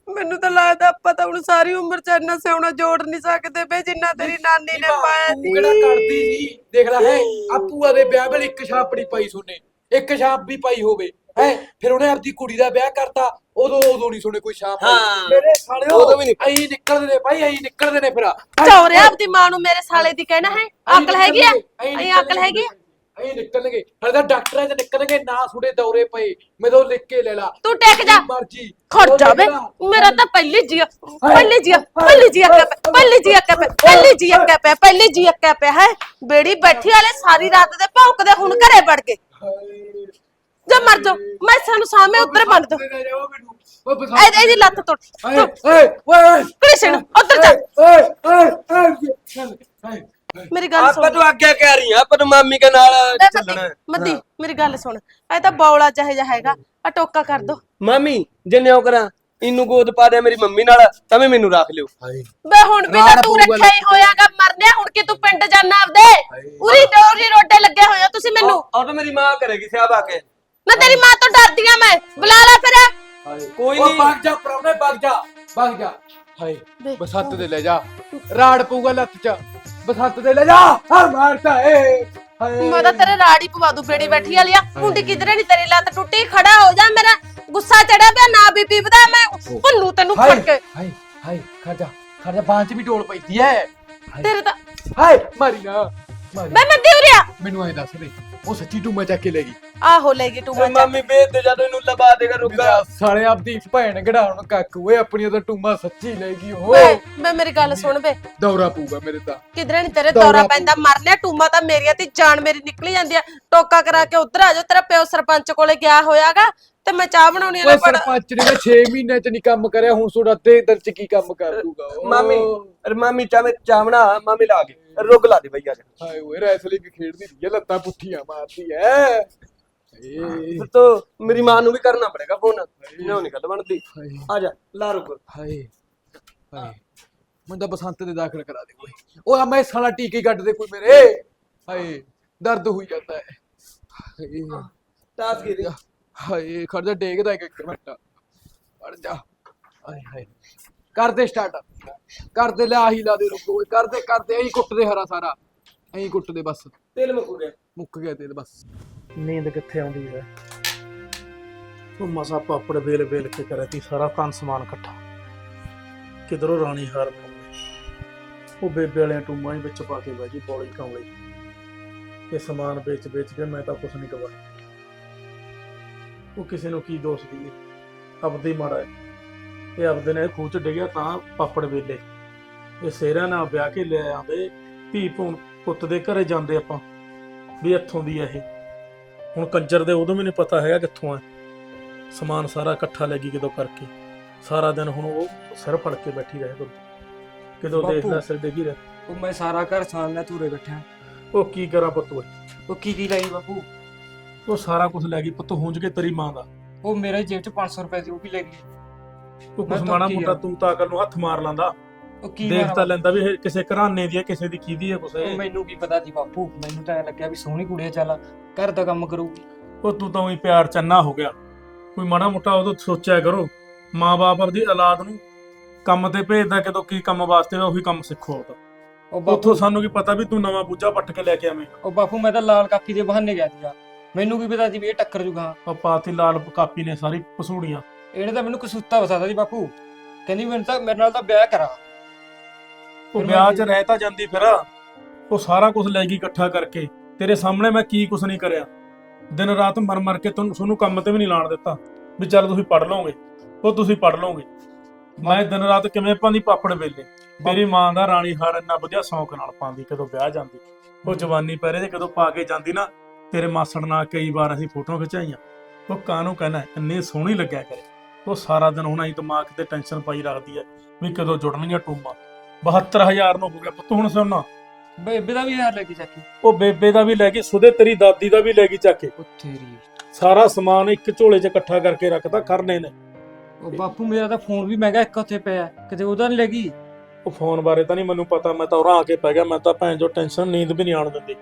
ਮੈਨੂੰ ਤਾਂ ਲੱਗਦਾ ਆਪਾਂ ਤਾਂ ਹੁਣ ਸਾਰੀ ਉਮਰ ਚ ਇੰਨਾ ਸਿਆਉਣਾ ਜੋੜ ਨਹੀਂ ਸਕਦੇ ਬੇ ਜਿੰਨਾ ਤੇਰੀ ਨਾਨੀ ਨੇ ਪਾਇਆ ਤੂੰ ਕਿਹੜਾ ਸੀ ਕਰਦੀ ਸੀ? ਦੇਖ ਲੈ ਹੈ ਆ ਭੂਆ ਦੇ ਵਿਆਹ ਵੇਲੇ ਇੱਕ ਛਾਪੜੀ ਪਾਈ ਸੋਨੇ। ਇੱਕ ਛਾਪ ਵੀ ਪਾਈ ਹੋਵੇ। ਹੈ? ਫਿਰ ਉਹਨੇ ਆਪਦੀ ਕੁੜੀ ਦਾ ਵਿਆਹ ਕਰਤਾ। ਉਦੋਂ ਉਦੋਂ ਨਹੀਂ ਸੋਨੇ ਕੋਈ ਛਾਪ। ਹਾਂ। ਮੇਰੇ ਸਾਲਿਓ ਉਦੋਂ ਵੀ ਨਹੀਂ ਐਂ ਨਿਕਲਦੇ ਨੇ ਭਾਈ ਐਂ ਨਿਕਲਦੇ ਨੇ ਫਿਰ। ਚੌਰਿਆ ਆਪਦੀ ਮਾਂ ਨੂੰ ਮੇਰੇ ਸਾਲੇ ਦੀ ਕਹਿਣਾ ਹੈ। ਅਕਲ ਹੈਗੀ ਆ? ਐਂ ਅਕਲ ਹੈਗੀ ਆ? ਐਂ ਨਿਕਲਣਗੇ। ਹਲੇ ਤਾਂ ਡਾਕਟਰਾਂ 'ਚ ਨਿਕਲਣਗੇ ਨਾ ਸੁੜੇ ਦੌਰੇ ਪਏ। ਮੈਨੂੰ ਲਿਖ ਕੇ ਲੈ ਲਾ। ਤੂੰ ਟਿਕ ਜਾ। ਮਰਜ਼ੀ। ਖੜ ਜਾ ਬੇ ਮੇਰਾ ਤਾਂ ਪਹਿਲੀ ਜੀ ਪਹਿਲੀ ਜੀ ਪਹਿਲੀ ਜੀ ਅੱਕਾ ਪਿਆ ਪਹਿਲੀ ਜੀ ਅੱਕਾ ਪਿਆ ਪਹਿਲੀ ਜੀ ਅੱਕਾ ਪਿਆ ਪਹਿਲੀ ਜੀ ਅੱਕਾ ਪਿਆ ਹੈ। ਬੇੜੀ ਬੈਠੀ ਵਾਲੇ ਸਾਰੀ ਰਾਤ ਦੇ ਭੌਂਕਦੇ ਹੁਣ ਘਰੇ ਵੜ ਗਏ ਜਾ ਮਰ ਜਾ। ਮੈਂ ਸਾਨੂੰ ਸਾਹਮਣੇ ਉੱਧਰ ਬੰਦ ਦੋ। ਲੈ ਜਾਓ ਮੈਨੂੰ ਓਏ ਬਸਾ ਇਹਦੀ ਇਹਦੀ ਲੱਤ ਤੋੜ। ਓਏ ਓਏ। ਓਏ ਕ੍ਰਿਸ਼ਨ ਉਧਰ ਜਾ। ਓਏ ਓਏ ਓਏ ਮੇਰੀ ਗੱਲ ਆਪਾਂ ਸੁਣ। ਤੋਂ ਆਗਿਆ ਕਹਿ ਰਹੀ ਆ ਆਪਾਂ ਨੂੰ ਮਾਮੀ ਕੇ ਨਾਲ ਚੱਲਣਾ ਹੈ। ਮੱਦੀ ਮੱਦੀ ਮੇਰੀ ਗੱਲ ਸੁਣ। ਇਹ ਤਾਂ ਬੌਲਾ ਜਿਹੇ ਜਿਹਾ ਹੈਗਾ। ਆ ਟੋਕਾ ਕਰ ਦੋ। ਮਾਮੀ ਜੇ ਨਿਉ ਕਰਾਂ ਇਹਨੂੰ ਗੋਦ ਪਾ ਦੇ ਮੇਰੀ ਮੰਮੀ ਨਾਲ ਤਾਂ ਵੀ ਮੈਨੂੰ ਰੱਖ ਲਿਓ। ਬੇ ਹੁਣ ਵੀ ਤਾਂ ਤੂੰ ਪਊਗਾ ਰੱਖਿਆ ਹੀ ਹੋਇਆਗਾ ਮਰਨਿਆ ਹੁਣ ਕਿ ਤੂੰ ਪਿੰਡ ਜਾਣਾ ਆਪਦੇ? ਉਰੀ ਡੋਰੀ ਰੋਡੇ ਲੱਗੇ ਹੋਏ ਹੋ ਤੁਸੀਂ ਮੈਨੂੰ। ਉਹ ਤਾਂ ਮੇਰੀ ਮਾਂ ਕਰੇਗੀ ਸਿਆਬ ਆ ਕੇ। ਮੈਂ ਤੇਰੀ ਮਾਂ ਤੋਂ ਡਰਦੀ ਆ ਮੈਂ। ਬੁਲਾ ਲੈ ਫਿਰ। ਕੋਈ ਉਹ ਨਹੀਂ ਭੱਗ ਜਾ ਪ੍ਰਾਹੁਣੇ ਭੱਗ ਜਾ ਭੱਗ ਜਾ। ਹਾਏ ਬਸੰਤ ਦੇ ਲੈ ਜਾ। ਰਾੜ ਪਊਗਾ ਲੱਤ ਚ। ਬਸੰਤ ਦੇ ਲੈ ਜਾ। ਹਾਂ ਮਾਰਤਾ ਏ ਹਾਏ। ਮੈਂ ਤਾਂ ਤੇਰੇ ਰਾੜੀ ਪਵਾ ਦੂ ਬੇੜੀ ਬੈਠੀ ਵਾਲਿਆ ਹੁੰਡੀ ਕਿਧਰੇ ਨਹੀਂ ਤੇਰੀ ਲੱਤ ਟੁੱਟੀ? ਖੜਾ ਹੋ ਜਾ ਮੇਰਾ। ਗੁੱਸਾ ਚੜਿਆ ਪਿਆ ਨਾ ਬੀਬੀ ਵਧਾ ਮੈਂ। ਭੰਨੂ ਤੈਨੂੰ ਫੜ ਹਾਏ ਕੇ ਹਾਏ ਹਾਏ ਖੜ ਜਾ ਖੜ ਜਾ। ਬਾਂਹ ਚ ਵੀ ਢੋਲ ਪੈਂਦੀ ਐ। ਤੇਰੇ ਤਾਂ ਹਾਏ ਮਾਰੀ ਨਾ। ਮਾਰੀ। ਮੈਂ ਮੈਂ ਦਿਉਰਿਆ ਮੈਨੂੰ ਐ ਦੱਸ ਦੇ ਉਹ ਸੱਚੀ ਟੂਮਾ ਚੱਕ ਕੇ ਲੈ ਗਈ। ਆਹੋ ਲੈ ਗਈ ਤੂੰ ਓਏ ਮਾਮੀ ਵੇਚ ਦੇ ਜਦੋਂ ਇਹਨੂੰ ਲਵਾ ਦੇਗਾ ਰੁੱਗਾ ਮੇਰਾ ਸਾਲੇ ਆਪਦੀ ਭੈਣ ਗੜਾਉਣ ਕੱਕ ਓਏ ਆਪਣੀ ਤਾਂ ਟੂਮਾ ਸੱਚੀ ਲੈ ਗਈ ਮੈਂ ਮੇਰੀ ਗੱਲ ਸੁਣ ਵੇ। ਦੌਰਾ ਪਊਗਾ ਮੇਰੇ ਤਾਂ। ਕਿਧਰੇ ਨਹੀਂ ਤੇਰੇ ਦੌਰਾ। ਪੈਂਦਾ ਮਰ ਲਿਆ ਟੂਮਾ ਤਾਂ ਮੇਰੀਆਂ ਤੇ ਜਾਨ ਮੇਰੀ ਨਿਕਲੀ ਜਾਂਦੀ ਆ। ਟੋਕਾ ਕਰਾ ਕੇ ਉਧਰ ਆ ਜਾ ਤੇਰਾ ਪਿਓ ਸਰਪੰਚ ਕੋਲੇ ਗਿਆ ਹੋਇਆਗਾ ਤੇ ਮੈਂ ਚਾਹ ਬਣਾਉਣੀ ਆ ਪੜ ਸਰਪੰਚ ਨੇ 6 ਮਹੀਨੇ ਚ ਨਹੀਂ ਕੰਮ ਕਰਿਆ ਹੁਣ ਤੁਹਾਡਾ ਤੇ ਦਿਨ ਚ ਕੀ ਕੰਮ ਕਰ ਦੂਗਾ। ਮਾਮੀ ਅਰੇ ਮਾਮੀ ਚਾਵੇਂ ਚਾਵਣਾ ਮਾਮੀ ਲਾ ਕੇ। ਰੁੱਗ ਲਾ ਦੇ ਬਈ ਅੱਜ ਹਾਏ ਓਏ ਰੈਸਲਿੰਗ ਖੇਡਦੀ ਰਹੀ ਹੈ ਲੱਤਾਂ ਪੁੱਠੀਆਂ ਮਾਰਦੀ ਐ। ਏ ਫਿਰ ਤਾਂ ਮੇਰੀ ਮਾਂ ਨੂੰ ਵੀ ਕਰਨਾ ਪੜੇਗਾ ਫੋਨ ਨਾ ਨਹੀਂ ਗੱਲ ਬਣਦੀ। ਆ ਜਾ ਲਾ ਰੁੱਗ। ਹਾਏ ਹਾਏ। ਮੈਨੂੰ ਤਾਂ ਬਸੰਤ ਦੇ ਦਾਖਲ ਕਰਾ ਦੇ ਓਏ ਓਏ ਮੈਂ ਸਾਲਾ ਟੀਕੇ ਕੱਢ ਦੇ ਕੋਈ ਮੇਰੇ। ਹਾਏ ਦਰਦ ਹੋਈ ਜਾਂਦਾ ਹੈ ਹਾਏ। ਤਾਸ ਕੀ ਹਾਏ ਖੜ ਜਾ ਡੇਗਦਾ ਇੱਕ ਇੱਕ ਮਿੰਟ। ਖੜ ਜਾ। ਹਾਏ ਹਾਏ। ਕਰ ਦੇ ਸਟਾਰਟ ਕਰ ਦੇ ਲੈ ਆਹੀ ਲਾ ਦੇ ਰੁਕੋ। ਕਰ ਦੇ ਕਰ ਦੇ ਐਂ ਕੁੱਟ ਦੇ ਹਰਾ ਸਾਰਾ। ਐਂ ਕੁੱਟ ਦੇ ਬਸ। ਤੇਲ ਮੁੱਕ ਗਿਆ। ਮੁੱਕ ਗਿਆ ਤੇਲ ਬਸ। ਨੀਂਦ ਕਿੱਥੇ ਆਉਂਦੀ ਹੈ? ਉਹ ਮਸਾ ਪਾਪੜ ਵੇਲ ਵੇਲ ਕੇ ਕਰਿਆ ਤੀ ਸਾਰਾ ਤਨ ਸਮਾਨ ਇਕੱਠਾ। ਕਿਧਰੋਂ ਰਾਣੀ ਹਾਰ ਉਹ ਬੇਬੇ ਵਾਲਿਆਂ ਟੂਮਾਂ ਹੀ ਵਿੱਚ ਪਾ ਕੇ ਬਹਿ ਗਈ ਬੋਲੀ ਕੌਲੀ ਇਹ ਸਮਾਨ ਵੇਚ ਵੇਚ ਕੇ ਮੈਂ ਤਾਂ ਕੁਛ ਨਹੀਂ ਕਵਾ ਉਹ ਕਿਸੇ ਨੂੰ ਕੀ ਦੋਸ਼ ਦੀਏ ਆਪਦੇ ਹੀ ਮਾੜਾ ਹੈ। ਇਹ ਆਪਦੇ ਨੇ ਖੂਹ ਚ ਡਿੱਗਿਆ ਤਾਂ ਪਾਪੜ ਵੇਲੇ। ਇਹ ਸੇਰਾਂ ਨਾਲ ਵਿਆਹ ਕੇ ਲੈ ਆਂਦੇ ਧੀ ਪੁੱਤ ਦੇ ਘਰੇ ਜਾਂਦੇ ਆਪਾਂ ਵੀ ਇੱਥੋਂ ਦੀ ਇਹ। ਹੁਣ ਕੰਜਰ ਦੇ ਉਦੋਂ ਵੀ ਨਹੀਂ ਪਤਾ ਹੈਗਾ ਕਿੱਥੋਂ ਆ। ਸਮਾਨ ਸਾਰਾ ਇਕੱਠਾ ਲੱਗੀ ਕਿਦੋਂ ਕਰਕੇ। ਸਾਰਾ ਦਿਨ ਹੁਣ ਉਹ ਸਿਰ ਫੜ ਕੇ ਬੈਠੀ ਰਹੇ ਕਰੂ ਕਿਦੋਂ। ਦੇਖਦਾ ਸਿਰ ਡਿੱਗੀ ਰਹੇ। ਉਹ ਮੈਂ ਸਾਰਾ ਘਰ ਸਾਂਭਣਾ ਧੂਰੇ ਬੈਠਾ। ਉਹ ਕੀ ਕਰਾਂ ਪੁੱਤ ਉਹ ਕੀ ਕੀ ਲਈ ਬਾਪੂ? ਉਹ ਸਾਰਾ ਕੁਝ ਲੈ ਗਈ ਪੁੱਤ ਹੁੰਜ ਕੇ ਤੇਰੀ ਮਾਂ ਦਾ। ਉਹ ਮੇਰੇ ਜੇਬ ਚ 500 ਰੁਪਏ ਸੀ ਉਹ ਵੀ ਲੈ ਗਈ। ਉਹ ਮੈਂ ਕੁਛ ਤਾਂ ਕੀ ਮੋਟਾ ਆ? ਤੂੰ ਤਾਂ ਅਕਲ ਨੂੰ ਹੱਥ ਮਾਰ ਲਾਂਦਾ। ਉਹ ਕੀ ਦੇਖ ਤਾਂ ਲੈਂਦਾ ਵੀ ਇਹ ਕਿਸੇ ਘਰਾਨੇ ਦੀ ਹੈ ਕਿਸੇ ਦੀ ਕਿਹਦੀ ਹੈ ਕੁਛ। ਇਹ। ਮੈਨੂੰ ਕੀ ਪਤਾ ਸੀ ਬਾਪੂ ਮੈਨੂੰ ਤਾਂ ਐਂ ਲੱਗਿਆ ਵੀ ਸੋਹਣੀ ਕੁੜੀ ਆ ਚੱਲ ਘਰ ਦਾ ਕੰਮ ਕਰੂਗੀ। ਉਹ ਤੂੰ ਤਾਂ ਉਹੀ ਪਿਆਰ ਚੰਨਾ ਹੋ ਗਿਆ। ਕੋਈ ਮਾੜਾ ਮੋਟਾ ਉਦੋਂ ਸੋਚਿਆ ਕਰੋ। ਮਾਂ-ਬਾਪ ਆਪਦੀ ਔਲਾਦ ਨੂੰ ਕੰਮ ਤੇ ਭੇਜਦਾ ਕਦੋਂ ਕੀ ਕੰਮ ਵਾਸਤੇ ਉਹੀ ਕੰਮ ਸਿੱਖੋ ਉਹ ਤਾਂ। ਉਹ ਉੱਥੋਂ ਬਾਪੂ ਸਾਨੂੰ ਕੀ ਪਤਾ ਵੀ ਤੂੰ ਨਵਾਂ ਬੂਝਾ ਪੱਟ ਕੇ ਲੈ ਕੇ ਆਵੇਂ। ਉਹ ਬਾਪੂ ਮੈਂ ਤਾਂ ਲਾਲ ਕਾਕੀ ਦੇ ਬਹਾਨੇ ਗਿਆ ਸੀਗਾ। ਮੈਨੂੰ ਕੀ ਪਤਾ ਸੀ ਵੀ ਇਹ ਟੱਕਰ ਜੂਗਾ। ਉਹ ਪਾਤੀ ਲਾਲ ਕਾਪੀ ਨੇ ਸਾਰੀ ਪਸੂੜੀਆਂ। ਇਹਨੇ ਤਾਂ ਮੈਨੂੰ ਕਸੂਤਾ ਵਸਾਦਾ ਜੀ ਬਾਪੂ। ਕਹਿੰਦੀ ਮੈਨੂੰ ਤਾਂ ਮੇਰੇ ਨਾਲ ਤਾਂ ਵਿਆਹ ਕਰਾ। ਉਹ ਫਿਰ ਵਿਆਹ 'ਚ ਰਹਿ ਤਾਂ ਜਾਂਦੀ ਫਿਰ। ਉਹ ਸਾਰਾ ਕੁਝ ਲੈ ਗਈ ਇਕੱਠਾ ਕਰਕੇ। ਤੇਰੇ ਸਾਹਮਣੇ ਮੈਂ ਕੀ ਕੁਝ ਨਹੀਂ ਕਰਿਆ। ਦਿਨ ਰਾਤ ਮਰ ਮਰ ਕੇ ਤੁਹਾਨੂੰ ਤੁਹਾਨੂੰ ਕੰਮ ਤੇ ਵੀ ਨਹੀਂ ਲਾਣ ਦਿੱਤਾ। ਵੀ ਚੱਲ ਤੁਸੀਂ ਪੜ ਲਓਗੇ। ਉਹ ਤੁਸੀਂ ਪੜ ਲਓਗੇ। ਮੈਂ ਦਿਨ ਰਾਤ ਕਿਵੇਂ ਪਾਉਂਦੀ? ਪਾਪੜ ਵੇਲੇ। ਮੇਰੀ ਮਾਂ ਦਾ ਰਾਣੀ ਹਾਰ ਇੰਨਾ ਵਧੀਆ ਸ਼ੌਂਕ ਨਾਲ ਪਾਉਂਦੀ, ਕਦੋਂ ਵਿਆਹ ਜਾਂਦੀ। ਉਹ ਜਵਾਨੀ ਪਹਿਰੇ ਤੇ ਕਦੋਂ ਪਾ ਕੇ ਜਾਂਦੀ ਨਾ, ਤੇਰੇ ਮਾਸੜ ਨਾਲ ਕਈ ਵਾਰ ਅਸੀਂ ਫੋਟੋਆਂ ਖਿਚਾਈਆਂ। ਉਹ ਕਾਹਨੂੰ ਕਹਿਣਾ, ਇੰਨੀ ਸੋਹਣੀ ਲੱਗਿਆ ਕਰੇ। ਉਹ ਸਾਰਾ ਦਿਨ ਹੁਣ ਆਈ ਦਿਮਾਗ ਤੇ ਟੈਨਸ਼ਨ ਪਾਈ ਰੱਖਦੀ ਹੈ ਵੀ ਕਦੋਂ ਜੁੜਨਗੀਆਂ ਟੂਮਾਂ। 72000 ਨੂੰ ਹੋ ਗਿਆ ਪੁੱਤ ਹੁਣ ਸੁਣਨਾ। ਬੇਬੇ ਦਾ ਵੀ ਹਾਰ ਲੈ ਕੇ ਚੱਕੀ। ਉਹ ਬੇਬੇ ਦਾ ਵੀ ਲੈ ਗਈ ਸੁਦੇ ਤੇਰੀ ਦਾਦੀ ਦਾ ਵੀ ਲੈ ਗਈ ਚੱਕ। ਕੇ ਉਹ ਤੇਰੀ। ਸਾਰਾ ਸਮਾਨ ਇੱਕ ਝੋਲੇ 'ਚ ਇਕੱਠਾ ਕਰਕੇ ਰੱਖਦਾ ਕਰਨੇ ਨੇ। ਉਹ ਬਾਪੂ ਮੇਰਾ ਤਾਂ ਫੋਨ ਵੀ ਮਹਿੰਗਾ ਇੱਕ ਉੱਥੇ ਪਿਆ ਕਿਤੇ ਉਹਦਾ ਨਹੀਂ ਲੱਗੀ। ਉਹ ਫੋਨ ਬਾਰੇ ਤਾਂ ਨਹੀਂ ਮੈਨੂੰ ਪਤਾ ਮੈਂ ਤਾਂ ਉਰਾਂ ਆ ਕੇ ਪੈ ਗਿਆ ਮੈਂ ਤਾਂ ਭੈਣ ਜੋ ਟੈਨਸ਼ਨ ਨੀਂਦ ਵੀ ਨਹੀਂ ਆਉਣ ਦਿੰਦੀ।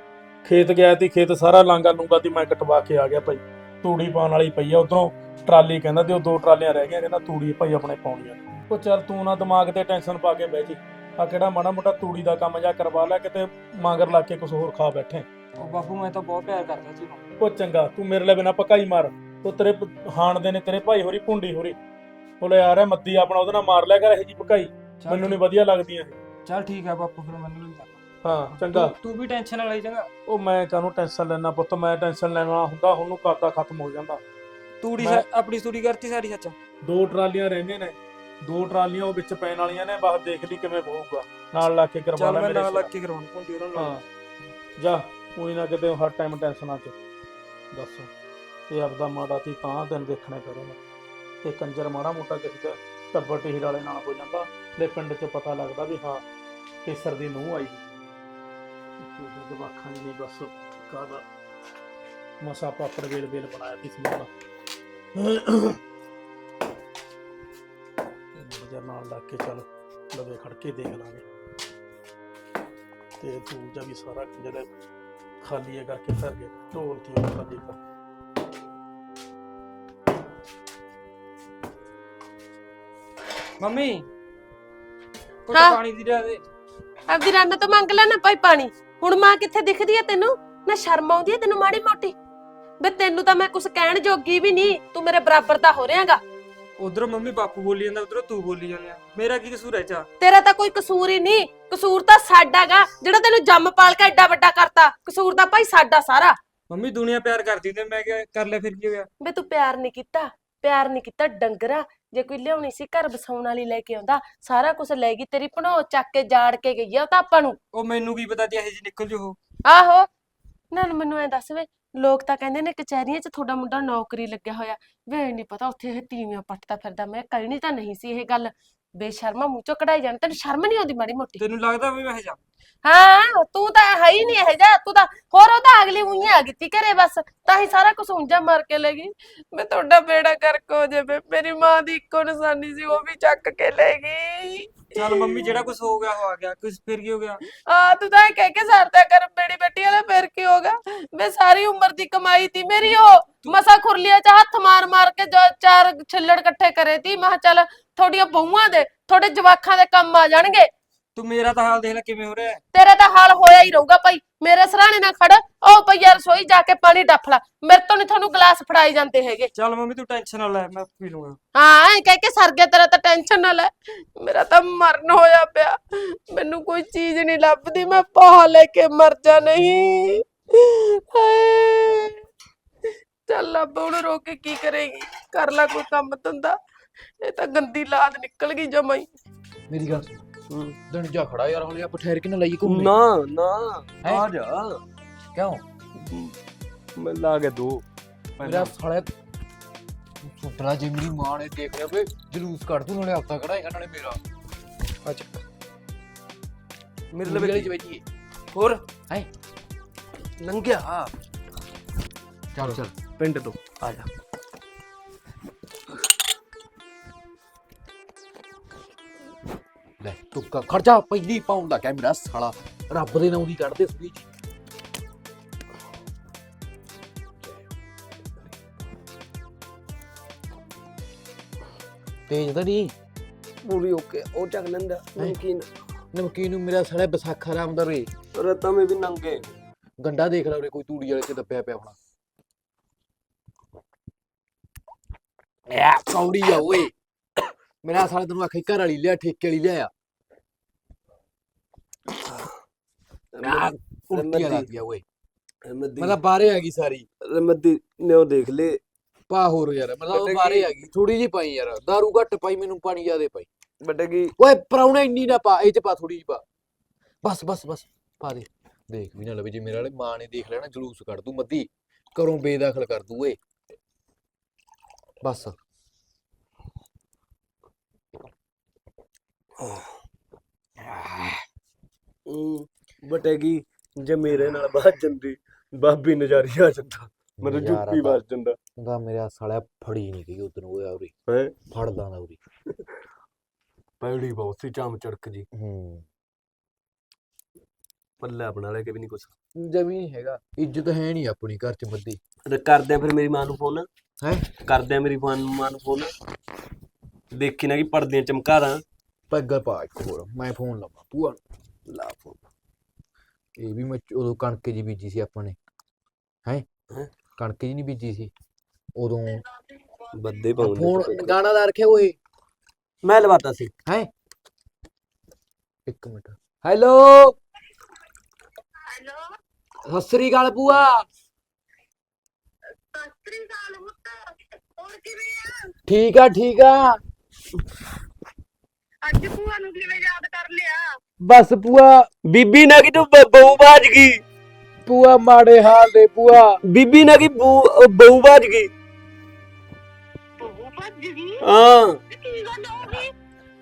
ਖੇਤ ਗਿਆ ਤੀ ਖੇਤ ਸਾਰਾ ਲਾਂਗਾ ਲੂੰਗਾ ਤੀ ਮੈਂ ਕਟਵਾ ਕੇ ਆ ਗਿਆ ਭਾਈ। ਤੂੜੀ ਪਾਉਣ ਵਾਲੀ ਪਈ ਆ ਉਧਰੋਂ। ਟਰਾਲੀ ਕਹਿੰਦਾ ਤੇ ਉਹ ਦੋ ਟਰਾਲੀਆਂ ਰਹਿ ਗਈਆਂ ਕਹਿੰਦਾ ਤੂੜੀ ਭਾਈ ਆਪਣੇ ਪਾਉਣੀ ਆ। ਉਹ ਚੱਲ ਤੂੰ ਨਾ ਦਿਮਾਗ ਤੇ ਟੈਨਸ਼ਨ ਪਾ ਕੇ ਬਹਿ ਜੀ। ਆ ਕਿਹੜਾ ਮਾੜਾ ਮੋਟਾ ਤੂੜੀ ਦਾ ਕੰਮ ਜਾ ਕਰਵਾ ਲੈ ਕਿਤੇ ਮਾਂਗਰ ਲਾ ਕੇ ਕੁਝ ਹੋਰ ਖਾ ਬੈਠੇ। ਉਹ ਬਾਪੂ ਮੈਂ ਤਾਂ ਬਹੁਤ ਪਿਆਰ ਕਰਦਾ ਸੀ ਉਹਨੂੰ। ਉਹ ਚੰਗਾ ਤੂੰ ਮੇਰੇ ਲਈ ਬਿਨਾ ਪਕਾਈ ਮਾਰ। ਉਹ ਤੇਰੇ ਪ- ਹਾਣ ਦੇ ਨੇ ਤੇਰੇ ਭਾਈ ਹੋਰੀ ਪੁੰਡੀ ਹੋਰੀ। ਉਹ ਲੈ ਆ ਰਿਹਾ ਮੱਦੀ ਆਪਣਾ ਉਹਦੇ ਨਾਲ ਮਾਰ ਲਿਆ ਕਰ ਇਹ ਜੀ ਪਕਾਈ। ਚੱਲ ਮੈਨੂੰ ਨਹੀਂ ਵਧੀਆ ਲੱਗਦੀਆਂ ਇਹ। ਚੱਲ ਠੀਕ ਆ ਬਾਪੂ ਫਿਰ ਮੈਨੂੰ ਨਹੀਂ ਹਾਂ ਚੰਗਾ। ਤੂੰ ਤੂੰ ਵੀ ਟੈਨਸ਼ਨ ਨਾ ਲਈ ਚੰਗਾ। ਉਹ ਮੈਂ ਕਾਹਨੂੰ ਟੈਨਸ਼ਨ ਲੈਣਾ ਪੁੱਤ? ਮੈਂ ਟੈਨਸ਼ਨ ਲੈਣ ਹੁੰਦਾ ਉਹਨੂੰ ਕਰਦਾ ਖਤਮ ਹੋ ਜਾਂਦਾ। ਤੂੜੀ ਮੈਂ- ਆਪਣੀ ਤੂੜੀ ਕਰਤੀ ਸਾਰੀ ਸੱਚ? ਦੋ ਟਰਾਲੀਆਂ ਰਹਿੰਦੀਆਂ ਨੇ। ਦੋ ਟਰਾਲੀਆਂ ਉਹ ਵਿੱਚ ਪੈਣ ਵਾਲੀਆਂ ਨੇ ਬਸ ਦੇਖ ਲਈ ਕਿਵੇਂ ਹੋਊਗਾ। ਨਾਲ ਲਾ ਕੇ ਕਰਵਾ ਚੱਲ ਲੈ ਮੈਂ ਮੇਰੇ ਨਾਲ। ਲੱਗ ਕੇ ਕਰਾਉਣ ਪੁੰਡੀ ਉਹਨਾਂ ਨਾਲ ਹਾਂ। ਜਾ ਕੋਈ ਨਾ ਕਿਤੇ ਹਰ ਟਾਈਮ ਟੈਨਸ਼ਨਾਂ 'ਚ। ਦੱਸ ਇਹ ਆਪਦਾ ਮਾੜਾ ਤੀ ਤਾਂ ਦਿਨ ਦੇਖਣੇ ਕਰੂੰਗਾ ਤੇ ਕੰਜਰ ਮਾੜਾ ਮੋਟਾ ਕਿਸੇ ਦਾ ਟੱਬਰ ਟਹੀਰ ਵਾਲੇ ਨਾਲ ਹੋ ਜਾਂਦਾ। ਤੇ ਪਿੰਡ 'ਚ ਪਤਾ ਲੱਗਦਾ ਵੀ ਹਾਂ ਕੇਸਰ ਦੀ ਨੂੰਹ ਆਈ। ਤੇ ਜਵਾਖਾਂ ਦੀ ਨਹੀਂ ਬਸ ਕਾਦਾ ਮਸਾ ਪਾਪੜ ਵੇਲ ਵੇਲ ਬਣਾਇਆ ਸੀ ਸਮਾਨ। ਨਜ਼ਰ ਨਾਲ ਲੱਗ ਕੇ ਚੱਲ ਲਵੇ ਖੜ ਕੇ ਦੇਖ ਲਾਂਗੇ। ਤੇ ਦੂਜਾ ਵੀ ਸਾਰਾ ਜਿਹੜਾ ਖਾਲੀ ਹੈ ਕਰਕੇ ਧਰ ਕੇ ਢੋਲਤੀ ਉਹ ਖਾਲੀ ਕਰ। ਮੰਮੀ ਹਾਂ। ਪਾਣੀ ਦੀ ਦੇ। ਆਪਦੀ ਰੰਨ ਤੋਂ ਮੰਗ ਲੈ ਨਾ ਭਾਈ ਪਾਣੀ। ਹੁਣ ਮਾਂ ਕਿੱਥੇ ਦਿਖਦੀ ਐ ਤੈਨੂੰ? ਨਾ ਸ਼ਰਮ ਆਉਂਦੀ ਐ ਤੈਨੂੰ ਮਾੜੀ ਮੋਟੀ? ਬੇ ਤੈਨੂੰ ਤਾਂ ਮੈਂ ਕੁਝ ਕਹਿਣ ਜੋਗੀ ਵੀ ਨਹੀਂ ਤੂੰ ਮੇਰੇ ਬਰਾਬਰ ਦਾ ਹੋ ਰਿਹਾਗਾ। ਉਧਰੋਂ ਮੰਮੀ ਬਾਪੂ ਬੋਲੀ ਜਾਂਦਾ ਉਧਰੋਂ ਤੂੰ ਬੋਲੀ ਜਾਂਦਾ ਮੇਰਾ ਕੀ ਕਸੂਰ ਹੈ ਚਾ? ਤੇਰਾ ਤਾਂ ਕੋਈ ਕਸੂਰ ਹੀ ਨਹੀਂ ਕਸੂਰ ਤਾਂ ਸਾਡਾਗਾ ਜਿਹੜਾ ਤੈਨੂੰ ਜੰਮ ਪਾਲ ਕੇ ਐਡਾ ਵੱਡਾ ਕਰਤਾ ਕਸੂਰ ਤਾਂ ਭਾਈ ਸਾਡਾ ਸਾਰਾ। ਮੰਮੀ ਦੁਨੀਆ ਪਿਆਰ ਕਰਦੀ ਤੇ ਮੈਂ ਕਿਹਾ ਕਰ ਲੈ ਫਿਰ ਕੀ ਹੋਇਆ ਬੇ ਤੂੰ ਪਿਆਰ ਨਹੀਂ ਕੀਤਾ ਪਿਆਰ ਨਹੀਂ ਕੀਤਾ ਡੰਗਰਾ ਜੇ ਕੋਈ ਲਿਆਉਣੀ ਸੀ ਘਰ ਬਸਾਉਣ ਵਾਲੀ ਲੈ ਕੇ ਆਉਂਦਾ ਸਾਰਾ ਕੁਝ ਲੈ ਗਈ ਤੇਰੀ ਭਣੋ ਚੱਕ ਕੇ ਜਾੜ ਕੇ ਗਈ ਆ ਉਹ ਤਾਂ ਆਪਾਂ ਨੂੰ। ਉਹ ਮੈਨੂੰ ਕੀ ਪਤਾ ਜੇ ਇਹ ਜੀ ਨਿਕਲ ਜੂ ਉਹ। ਆਹੋ ਨਾ ਮੈਨੂੰ ਐ ਦੱਸ ਵੇ ਲੋਕ ਤਾਂ ਕਹਿੰਦੇ ਨੇ ਕਚਹਿਰੀਆਂ 'ਚ ਤੁਹਾਡਾ ਮੁੰਡਾ ਨੌਕਰੀ ਲੱਗਿਆ ਹੋਇਆ। ਵੇ ਨਹੀਂ ਪਤਾ ਉੱਥੇ ਇਹ ਤੀਵੀਆਂ ਪੱਟਦਾ ਫਿਰਦਾ। ਮੈਂ ਕਹਿਣੀ ਤਾਂ ਨਹੀਂ ਸੀ ਇਹ ਗੱਲ। ਬੇਸ਼ਰਮਾ ਮੂੰਹ ਚੋਂ ਕਢਾਈ ਜਾਣ। ਤੈਨੂੰ ਸ਼ਰਮ ਨਹੀਂ ਆਉਂਦੀ ਮਾੜੀ ਮੋਟੀ? ਤੈਨੂੰ ਲੱਗਦਾ ਵੀ ਮੈਂ ਜਾ ਹਾਂ ਤੂੰ ਤਾਂ ਹੈ ਹੀ ਨਹੀਂ ਇਹ ਜਾ ਤੂੰ ਤਾਂ ਹੋਰ ਉਹ ਤਾਂ ਅਗਲੀ ਉਈਂ ਆ ਗਈ ਘਰੇ ਬਸ ਤਾਂ ਹੀ ਸਾਰਾ ਕੁਝ ਉਂਝਾ ਮਾਰ ਕੇ ਲੈ ਗਈ। ਮੈਂ ਤੁਹਾਡਾ ਬੇੜਾ ਕਰਕ ਹੋ ਜਾਵੇ ਮੇਰੀ ਮਾਂ ਦੀ ਇੱਕੋ ਨਿਸ਼ਾਨੀ ਸੀ ਉਹ ਵੀ ਚੱਕ ਕੇ ਲੈ ਗਈ। ਚੱਲ ਮੰਮੀ ਜਿਹੜਾ ਕੁਝ ਹੋ ਗਿਆ ਹੋ ਗਿਆ ਕੁਝ ਫਿਰ ਕੀ ਹੋ ਗਿਆ? ਆ ਤੂੰ ਤਾਂ ਇਹ ਕਹਿ ਕੇ ਸਰਦਾ ਕਰ ਬੇੜੀ ਬੇਟੀ ਵਾਲਾ ਫਿਰ ਕੀ ਹੋਗਾ ਮੈਂ ਸਾਰੀ ਉਮਰ ਦੀ ਕਮਾਈ ਤੀ ਮੇਰੀ ਉਹ ਮਸਾ ਖੁਰਲੀਆਂ ਚ ਹੱਥ ਮਾਰ ਮਾਰ ਕੇ ਜੋ ਚਾਰ ਛਿੱਲੜ ਇਕੱਠੇ ਕਰੇ ਤੀ ਮੈਂ ਕਿਹਾ ਚੱਲ ਥੋੜੀਆਂ ਬਹੂਆਂ ਦੇ ਥੋੜੇ ਜਵਾਖਾਂ ਦੇ ਕੰਮ ਆ ਜਾਣਗੇ। ਤੂੰ ਮੇਰਾ ਤਾਂ ਹਾਲ ਦੇਖ ਲੈ ਕਿਵੇਂ ਹੋ ਰਿਹਾ ਹੈ। ਤੇਰਾ ਤਾਂ ਹਾਲ ਹੋਇਆ ਹੀ ਰਹੂਗਾ ਭਾਈ। ਮੇਰੇ ਸਰਾਣੇ ਨਾ ਖੜ। ਉਹ ਪਈਆ ਰਸੋਈ ਜਾ ਕੇ ਪਾਣੀ ਡੱਫ ਲੈ। ਮੇਰੇ ਤੋਂ ਨਹੀਂ ਤੁਹਾਨੂੰ ਗਲਾਸ ਫੜਾਈ ਜਾਂਦੇ ਹੈਗੇ। ਚੱਲ ਮੰਮੀ ਤੂੰ ਟੈਨਸ਼ਨ ਨਾ ਲੈ ਮੈਂ ਪੀ ਲੂੰਗਾ। ਹਾਂ ਐਂ ਕਹਿ ਕੇ ਸਰ ਗਿਆ ਤੇਰਾ ਤਾਂ ਟੈਨਸ਼ਨ ਨਾ ਲੈ। ਮੇਰਾ ਤਾਂ ਮਰਨ ਹੋਇਆ ਪਿਆ। ਮੈਨੂੰ ਕੋਈ ਚੀਜ਼ ਨਹੀਂ ਲੱਭਦੀ ਮੈਂ ਪਾਹ ਲੈ ਕੇ ਮਰ ਜਾ ਨਹੀਂ। ਹਾਏ। ਚੱਲ ਲੱਭ ਹੁਣ ਰੋ ਕੇ ਕੀ ਕਰੇਗੀ? ਕਰ ਲੈ ਕੋਈ ਕੰਮ ਧੰਦਾ। ਇਹ ਤਾਂ ਗੰਦੀ ਲਾਦ ਨਿਕਲ ਗਈ ਜਮਾਂ ਹੀ। ਮੇਰੀ ਗੱਲ ਸੁਣ। ਦਿਨ ਜਾ ਖੜਾ ਯਾਰ ਹੌਲੀ ਆਪਾਂ ਠਹਿਰ ਕੇ ਨਾ ਲਈਏ ਘੁੰਮਣੇ ਨਾ ਨਾ ਹੈਂ? ਆ ਜਾ। ਕਿਉਂ? ਮੈਂ ਲਾ ਕੇ ਦੋ। ਮੇਰਾ ਸਾਲਿਆ ਸੁਤਰਾ ਜੇ ਮੇਰੀ ਮਾਂ ਨੇ ਦੇਖ ਲਿਆ ਵੇ ਜਲੂਸ ਕੱਢ ਦੂ ਨਾਲੇ ਹਫਤਾ ਕਢਾਏਗਾ ਨਾਲੇ ਮੇਰਾ। ਅੱਛਾ ਮੇਰੇ ਮੇਰੇ ਲਈ ਲਈ ਜਵੇਜੀਏ ਹੋਰ? ਹੈਂ? ਲੰਘਿਆ। ਚੱਲ ਚੱਲ। ਪਿੰਡ ਤੋਂ। ਆ ਜਾ। ਲੈ ਤੁੱਕਾ ਖਰਚਾ ਪਹਿਲੀ ਪਾਉਣ ਦਾ ਕਹਿ ਮੇਰਾ ਸਾਲਾ। ਰੱਬ ਦੇ ਨਾਂ ਦੀ ਕੱਢਦੇ ਜੀ ਤੇਜ ਤਾਂ ਨਹੀਂ। ਪੂਰੀ ਓਕੇ ਉਹ ਚੱਕ ਲੈਂਦਾ ਨਮਕੀਨ। ਨਮਕੀਨ ਨੂੰ ਮੇਰਾ ਸਾਲਾ ਬਸਾਖਾ ਰਾਮ ਦਾ ਰੇ। ਰਤਾ ਮੇ ਵੀ ਨੰਗੇ। ਗੰਡਾ ਦੇਖ ਲੈ ਉਰੇ ਕੋਈ ਤੂੜੀ ਵਾਲੇ ਚ ਦੱਬਿਆ ਪਿਆ ਹੋਣਾ। ਐ ਕੌੜੀ ਆ ਓਏ। ਮੇਰਾ ਸਾਲਾ ਤੈਨੂੰ ਆਖੀ ਘਰ ਵਾਲੀ ਲਿਆ ਠੇਕੇ ਵਾਲੀ ਲਿਆ ਆ ਉਲਟੀਆਂ ਲਾਤੀਆਂ ਓਏ। ਰਮਦੀ ਮਤਲਬ ਬਾਹਰੇ ਆ ਗਈ ਸਾਰੀ। ਰਮਦੀ ਨੇ ਉਹ ਦੇਖ ਲੈ ਪਾ ਹੋਰ ਯਾਰ ਮਤਲਬ ਉਹ ਪਤਾ ਬਾਹਰੇ ਕੀ- ਆ ਗਈ। ਥੋੜੀ ਜੀ ਪਾਈ ਯਾਰ दारू ਘੱਟ ਪਾਈ ਮੈਨੂੰ ਪਾਣੀ ਜ਼ਿਆਦੇ ਪਾਈ। ਬਟੇਗੀ ਓਏ ਪਰਾਉਣਾ ਇੰਨੀ ਨਾ ਪਾ ਇਹ ਚ ਪਾ ਥੋੜੀ ਜੀ ਪਾ। ਬਸ ਬਸ ਬਸ ਪਾ ਦੇ। ਦੇਖ ਵੀ ਨਾ ਲਵੇ ਜੇ ਮੇਰੇ ਵਾਲੇ ਮਾਂ ਨੇ ਦੇਖ ਲੈਣਾ ਜਲੂਸ ਕੱਢ ਦੂ ਮੱਦੀ ਘਰੋਂ ਬੇਦਖਲ ਕਰ ਦੂ ਏ ਬਸ। ਬਟੇਗੀ ਜੇ ਮੇਰੇ ਨਾਲ ਬਾਤ ਜਾਂਦੀ ਬਾਬੀ ਨਜ਼ਾਰੀ ਆ ਜਾਂਦਾ। ਮੈਨੂੰ ਨਜ਼ਾਰਾ ਜੁੱਪੀ ਤਾਂ- ਵੱਜ ਜਾਂਦਾ। ਦਾ ਮੇਰਾ ਸਾਲਿਆ ਫੜੀ ਨਹੀਂ ਗਈ ਉਦੋਂ ਉਹ ਉਰੀ ਹੈ? ਫੜਦਾ ਦਾ ਉਰੀ। ਪੈੜੀ ਬਹੁਤ ਸੀ ਚਾਮ ਚੜਕ ਜੀ। ਹੂੰ। ਪੱਲਾ ਬਣਾ ਲੈ ਕੇ ਵੀ ਨਹੀਂ ਕੁਛ। ਜਮੀ ਨਹੀਂ ਹੈਗਾ ਇੱਜ਼ਤ ਹੈ ਨਹੀਂ ਆਪਣੀ ਘਰ ਚ ਮੱਦੀ ਤੇ ਕਰਦੇ ਆ ਫਿਰ ਮੇਰੀ ਮਾਂ ਨੂੰ ਫੋਨ। ਹੈ? ਕਰਦੇ ਆ ਮੇਰੀ ਮਾਂ ਨੂੰ ਮਾਂ ਨੂੰ ਫੋਨ। ਦੇਖੀ ਨਾ ਕਿ ਪਰਦੀਆਂ ਚਮਕਾਰਾਂ ਪੈਗਾ ਪਾ ਇੱਕ ਹੋਰ ਮੈਂ ਫੋਨ ਲਾਵਾਂ ਨੂੰ। ਲਾ ਫੋਨ। ਇਹ ਵੀ ਮੈਂ ਉਦੋਂ ਕਣਕ ਜੀ ਬੀਜੀ ਸੀ ਆਪਾਂ ਨੇ ਹੈ? ਕਣਕ ਜੀ ਨਹੀਂ ਬੀਜੀ ਸੀ ਉਦੋਂ। ਬੱਦੇ ਪਾਉਂਦੇ ਫੋਨ ਗਾਣਾ ਲਾ ਰੱਖਿਆ ਓਏ। ਮੈਂ ਲਵਾਤਾ ਸੀ। ਹੈ? ਇੱਕ minute. Hello? Hello? Sat Sri ਅਕਾਲ ਭੂਆ। ਸਤਿ ਸ੍ਰੀ ਅਕਾਲ ਪੁੱਤ। ਹੋਰ ਕਿਵੇਂ ਆ? ਠੀਕ ਆ ਠੀਕ ਆ। ਅੱਜ ਭੂਆ ਨੂੰ ਕਿਵੇਂ ਯਾਦ ਕਰ ਲਿਆ? ਬਸ ਭੂਆ ਬੀਬੀ ਨਾ ਕਿ ਤੂੰ ਬ- ਬਹੂ ਬਾਜ ਗਈ। ਭੂਆ ਮਾੜੇ ਹਾਲ ਦੇ ਭੂਆ। ਬੀਬੀ ਨਾ ਕਿ ਬਹੂ ਬਹੂ ਬਾਜ ਗਈ। ਬਹੂ ਭੱਜ ਗਈ? ਹਾਂ। ਕੀ ਗੱਲ ਹੋ ਗਈ?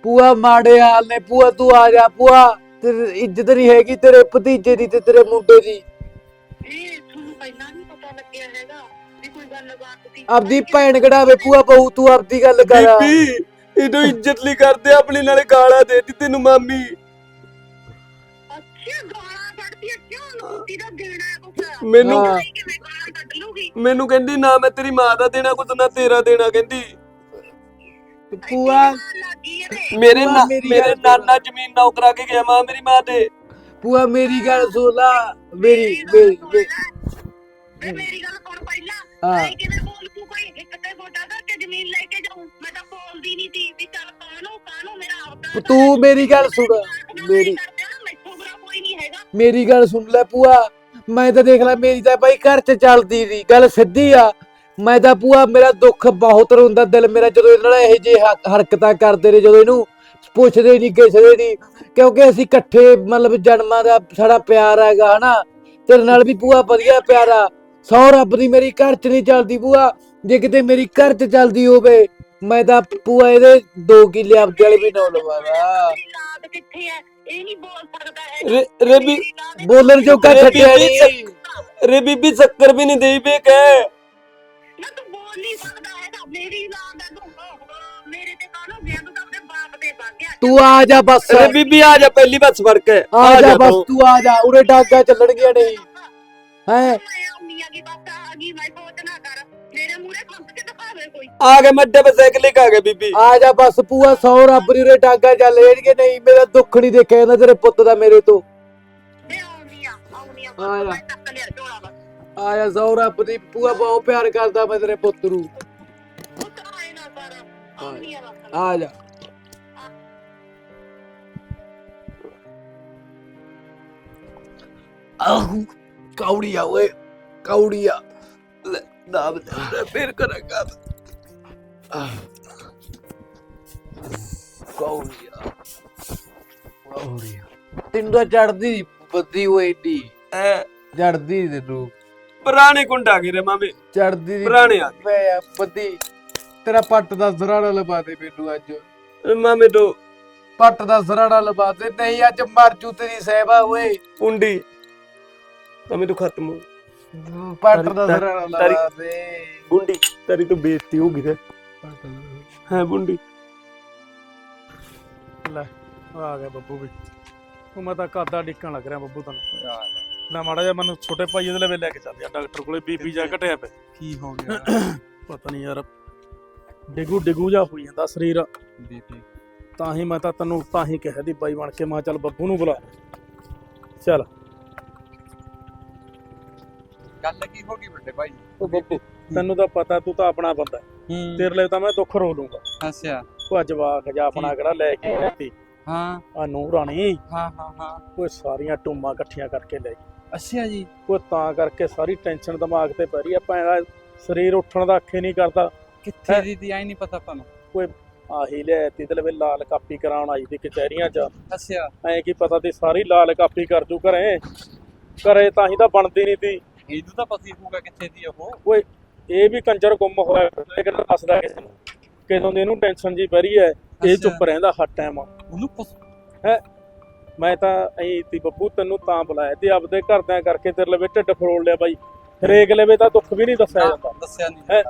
ਪੂਆ ਮਾੜੇ ਹਾਲ ਨੇ। ਪੂਆ ਤੂੰ ਆ ਜਾ। ਪੂਆ ਤੇਰੀ ਇੱਜ਼ਤ ਨਹੀਂ ਹੈਗੀ ਤੇਰੇ ਭਤੀਜੇ ਦੀ ਤੇ ਤੇਰੇ ਮੁੰਡੇ ਦੀ। ਇਹ ਤੁਹਾਨੂੰ ਪਹਿਲਾਂ ਨਹੀਂ ਪਤਾ ਲੱਗਿਆ ਹੈਗਾ ਵੀ ਕੋਈ ਗੱਲਬਾਤ ਸੀ ਆਪਦੀ ਭੈਣ ਕਢਾਵੇ। ਪੂਆ ਬਹੂ ਤੂੰ ਆਪਦੀ ਗੱਲ ਕਰ। ਬੀਬੀ ਇਹਨੂੰ ਇੱਜ਼ਤ ਲਈ ਕਰਦੇ ਆਪਣੇ ਨਾਲੇ ਗਾਲਾਂ ਦੇਤੀ ਤੈਨੂੰ ਮਾਮੀ। ਅੱਛਾ ਗਾਲਾਂ ਕੱਢਦੀ ਆ ਕਿਉਂ ਨੂਤੀ ਦਾ ਦੇਣਾ ਹੈ ਕੁਛ? ਮੈਨੂੰ ਹਾਂ। ਨਹੀਂ ਕਿਵੇਂ ਗਾਲਾਂ ਕੱਢ ਲੂਗੀ ਮੈਨੂੰ ਕਹਿੰਦੀ ਨਾ ਮੈਂ ਤੇਰੀ ਮਾਂ ਦਾ ਦੇਣਾ ਕੁਝ ਨਾ ਤੇਰਾ ਦੇਣਾ ਕਹਿੰਦੀ। ਲੱਗੀ ਇਹਦੇ ਮੇਰੇ ਨਾ ਮੇਰੀ ਮੇਰੇ ਗੱਲ ਸੁਣ। ਨਾਨਾ ਜ਼ਮੀਨ ਨੌ ਕਰਾ ਕੇ ਗਿਆ ਮਾਂ ਮੇਰੀ ਮਾਂ ਦੇ। ਪੂਆ ਮੇਰੀ ਗੱਲ ਸੁਣ ਲਾ। ਮੇਰੀ ਮੇਰੀ ਮੇਰੀ- ਵੇ ਮੇਰੀ ਗੱਲ ਸੁਣ ਪਹਿਲਾਂ। ਹਾਂ। ਮੈਂ ਕਿਵੇਂ ਬੋਲ ਤੂੰ ਕੋਈ? ਇੱਕ ਤੇ ਗੋਡਾ ਕਰਕੇ ਜ਼ਮੀਨ ਲੈ ਕੇ ਜਾਉਂ ਮੈਂ ਤੂੰ ਮੇਰੀ ਗੱਲ ਸੁਣ, ਮੇਰੀ ਮੇਰੀ ਗੱਲ ਸੁਣ ਲੈ ਪੂਆ ਮੈਂ ਤਾਂ ਦੇਖ ਲੈ, ਮੇਰੀ ਤਾਂ ਬਾਈ ਘਰ ਚ ਚੱਲਦੀ ਨਹੀਂ ਗੱਲ ਸਿੱਧੀ ਆ। ਮੈਂ ਤਾਂ ਪੂਆ ਮੇਰਾ ਦੁੱਖ ਬਹੁਤ ਰੋਂਦਾ, ਦਿਲ ਮੇਰਾ ਜਦੋਂ ਇਹਦੇ ਨਾਲ ਇਹ ਜੇ ਹਰਕਤਾਂ ਕਰਦੇ ਨੇ, ਜਦੋਂ ਇਹਨੂੰ ਪੁੱਛਦੇ ਨਹੀਂ ਕਿਸੇ ਨਹੀਂ ਕਿਉਂਕਿ ਅਸੀਂ ਇਕੱਠੇ ਮਤਲਬ ਜਨਮਾਂ ਦਾ ਸਾਡਾ ਪਿਆਰ ਹੈਗਾ, ਹਨਾ? ਤੇਰੇ ਨਾਲ ਵੀ ਪੂਆ ਵਧੀਆ ਪਿਆਰਾ। ਸੌ ਰੱਬ ਦੀ ਮੇਰੀ ਘਰ ਚ ਨਹੀਂ ਚੱਲਦੀ ਪੂਆ ਜੇ ਕਿਤੇ ਮੇਰੀ ਘਰ ਚ ਚੱਲਦੀ ਹੋਵੇ ਮੈਂ ਤਾਂ ਪੂਆ ਇਹਦੇ ਦੋ ਕਿੱਲੇ ਆਪਦੇ ਵਾਲੇ ਵੀ ਨਾ ਲਵਾਦਾ ਮੇਰੀ ਲਾਦ ਕਿੱਥੇ ਹੈ ਇਹ ਨਹੀਂ ਬੋਲ ਸਕਦਾ ਹੈ ਰੇ ਰੇ ਬੀ ਬੋਲਣ ਜੋਗਾ ਛੱਡਿਆ ਨਹੀਂ ਰੇ ਬੀਬੀ ਸ਼ੱਕਰ ਵੀ ਨਹੀਂ ਦੇਈ ਬੇ ਕਹਿ। ਨਾ ਤੂੰ ਬੋਲ ਨਹੀਂ ਸਕਦਾ ਹੈਗਾ। ਮੇਰੀ ਲਾਦ ਹੈ ਤੂੰ। ਓਹੋ, ਮੇਰੇ ਤੇ ਕਾਹਨੂੰ ਗਿਆ ਤੂੰ ਤਾਂ ਆਪਣੇ ਬਾਪ ਤੇ ਵਗ ਗਿਆ। ਤੂੰ ਆ ਜਾ ਬਸ। ਰੇ ਬੀਬੀ ਆ ਜਾ ਪਹਿਲੀ ਬੱਸ ਫੜ ਕੇ ਆ ਜਾ ਬਸ ਤੂੰ। ਤੂੰ ਆ ਜਾ। ਉਰੇ ਡਾਗਾ ਚੱਲਣਗੀਆਂ ਨਹੀਂ ਹੈ? ਮੈਂ ਆਉਂਦੀ ਆ ਕੀ ਬਸ ਆ ਗਈ। ਮੈਂ ਸੋਚ ਨਾ ਕਰ। ਮੇਰੇ ਮੂਹਰੇ ਖੰਭ ਕੇ ਆ ਗਏ ਮੱਡੇ ਪੇ ਸਾਈਕਲ ਲੈ ਕੇ ਆ ਗਏ ਬੀਬੀ। ਆ ਜਾ ਬਸ ਪੂਆ ਸੌ ਰੱਬ ਦੀ ਉਰੇ ਡਾਗਾ ਚੱਲ ਜਾਣਗੇ ਨਹੀਂ ਮੇਰਾ ਦੁੱਖ ਨਹੀਂ ਦੇਖਿਆ ਜਾਂਦਾ ਤੇਰੇ ਪੁੱਤ ਦਾ ਮੇਰੇ ਤੋਂ। ਮੈਂ ਆਉਂਦੀ ਆ ਆਉਂਦੀ ਆ ਆ ਜਾ। ਮੈਂ ਚੱਕ ਲਿਆ ਝੋਲਾ ਬਸ। ਆ ਜਾ ਸੌ ਰੱਬ ਦੀ ਪੂਆ ਬਹੁਤ ਪਿਆਰ ਕਰਦਾ ਮੈਂ ਤੇਰੇ ਪੁੱਤ ਨੂੰ। ਨਾ ਆ ਜਾ। ਆਹੂ ਕੌੜੀਆ ਓਏ ਕੌੜੀਆ। ਲੈ ਫੇਰ ਕਰਾਂਗਾ। ਕੌੜੀਆ ਕੌੜੀਆ ਤੈਨੂੰ ਤਾਂ ਚੜਦੀ ਬੱਦੀ ਓਏ ਏਡੀ। ਐ। ਚੜਦੀ ਤੈਨੂੰ। ਪੁਰਾਣੇ ਕੁੰਡਾ ਗਿਰੇ ਮਾਮੇ। ਚੜਦੀ ਨੀ ਪੁਰਾਣੇ ਆ ਮੈਂ ਆ ਬੱਦੀ ਤੇਰਾ ਪੱਟ ਦਾ ਜ਼ਰਾੜਾ ਲਵਾ ਦੇ ਮੈਨੂੰ ਅੱਜ। ਗਏ। ਮਾਮੇ ਤੋਂ। ਪੱਟ ਦਾ ਜ਼ਰਾੜਾ ਲਵਾ ਦੇ। ਨਹੀਂ ਅੱਜ ਮਰ ਜੂ ਤੇਰੀ ਸਹਿਬਾ ਓਏ। ਕੁੰਡੀ। ਮਾਮੇ ਤੋਂ ਖਤਮ ਹੋ। ਪੱਟ ਦਾ ਤਾਰੀ- ਜ਼ਰਾੜਾ ਲਵਾ ਦੇ। ਬੁੰਡੀ ਤੇਰੀ ਤੋਂ ਬੇਇੱਜ਼ਤੀ ਹੋ ਗਈ ਤੇ। ਹੈ ਬੁੰਡੀ। ਆ ਗਿਆ ਬੱਬੂ ਵੀ। ਉਹ ਮੈਂ ਤਾਂ ਕਾਦਾ ਡਿੱਕਣ ਲੱਗ ਰਿਹਾ ਬੱਬੂ ਤੈਨੂੰ ਲੈ ਮਾੜਾ ਜਿਹਾ ਮੈਨੂੰ ਛੋਟੇ ਭਾਈ ਉਹਦੇ ਲਵੇ ਲੈ ਕੇ ਚੱਲ ਜਾ ਡਾਕਟਰ ਕੋਲੇ ਬੀਪੀ ਜਾ ਘਟਿਆ ਪਿਆ। ਕੀ ਹੋ ਗਿਆ? ਪਤਾ ਨਹੀਂ ਯਾਰ ਡਿਗੂ ਡਿਗੂ ਜਾ ਹੋਈ ਜਾਂਦਾ ਸਰੀਰ। ਬੀਪੀ। ਤਾਂ ਹੀ ਮੈਂ ਤਾਂ ਤੈਨੂੰ ਤਾਂ ਹੀ ਕਿਹਾ ਦੀ ਬਾਈ ਬਣ ਕੇ ਮੈਂ ਕਿਹਾ ਚੱਲ ਬੱਬੂ ਨੂੰ ਬੁਲਾ। ਚੱਲ। ਗੱਲ ਕੀ ਹੋ ਗਈ ਵੱਡੇ ਭਾਈ? ਉਹ ਬੱਬੂ। ਤੈਨੂੰ ਤਾਂ ਪਤਾ ਤੂੰ ਤਾਂ ਆਪਣਾ ਬੰਦਾ ਹੈ। ਹੂੰ। ਤੇਰੇ ਲਈ ਤਾਂ ਮੈਂ ਦੁੱਖ ਰੋ ਲੂੰਗਾ। ਅੱਛਾ। ਅੱਜ ਜਵਾਕ ਜਾ ਆਪਣਾ ਕਿਹੜਾ ਲੈ ਕੇ ਸੀ। ਹਾਂ। ਆ ਨੂੰ ਰਾਣੀ। ਹਾਂ ਹਾਂ ਹਾਂ। ਉਹ ਸਾਰੀਆਂ ਟੂਮਾਂ ਇਕੱਠੀਆਂ ਕਰਕੇ ਲੈ ਗਈ। ਅੱਛਾ ਜੀ। ਉਹ ਤਾਂ ਕਰਕੇ ਸਾਰੀ ਟੈਨਸ਼ਨ ਦਿਮਾਗ ਤੇ ਪੈ ਰਹੀ ਆ ਭੈਣਾ ਸਰੀਰ ਉੱਠਣ ਦਾ ਅੱਖੇ ਨਹੀਂ ਕਰਦਾ। ਕਿੱਥੇ ਦੀ ਦੀ ਆਈ ਨਹੀਂ ਪਤਾ ਤੁਹਾਨੂੰ? ਆਹੀ ਲੈ ਤੀ ਤੇ ਲਵੇ ਲਾਲ ਕਾਪੀ ਕਰਾਉਣ ਆਈ ਸੀ ਕਚਹਿਰੀਆਂ 'ਚ। ਅੱਛਾ। ਐ ਕੀ ਪਤਾ ਤੇ ਸਾਰੀ ਲਾਲ ਕਾਪੀ ਕਰ ਦੂ ਘਰੇ। ਘਰੇ ਤਾਂ ਹੀ ਤਾਂ ਬਣਦੀ ਨਹੀਂ ਤੀ ਇਹਨੂੰ ਤਾਂ ਪਤਾ ਹੀ ਹੋਊਗਾ ਕਿੱਥੇ ਦੀ ਉਹ। ਇਹ ਵੀ ਕੰਜਰ ਗੁੰਮ ਹੋਇਆ ਲੇਕਿਨ ਦੱਸਦਾ ਕਿਸੇ ਨੂੰ ਕਿਦੋਂ ਦੀ ਇਹਨੂੰ ਟੈਨਸ਼ਨ ਜੀ ਪੈ ਰਹੀ ਹੈ ਇਹ। ਚੁੱਪ ਰਹਿੰਦਾ ਹਰ ਟਾਈਮ ਉਹਨੂੰ ਪੁੱਛ ਮੈਂ ਤਾਂ ਐਂ ਤੀ ਬੱਬੂ ਤੈਨੂੰ ਤਾਂ ਬੁਲਾਇਆ ਤੇ ਆਪਦੇ ਘਰਦਿਆਂ ਕਰਕੇ ਤੇਰੇ ਲਵੇ ਢਿੱਡ ਫਰੋਲ ਲਿਆ ਬਾਈ। ਹਰੇਕ ਲਵੇ ਤਾਂ ਦੁੱਖ ਵੀ ਨਹੀਂ ਦੱਸਿਆ ਜਾਂਦਾ। ਦੱਸਿਆ ਨਹੀਂ ਹੈਂ?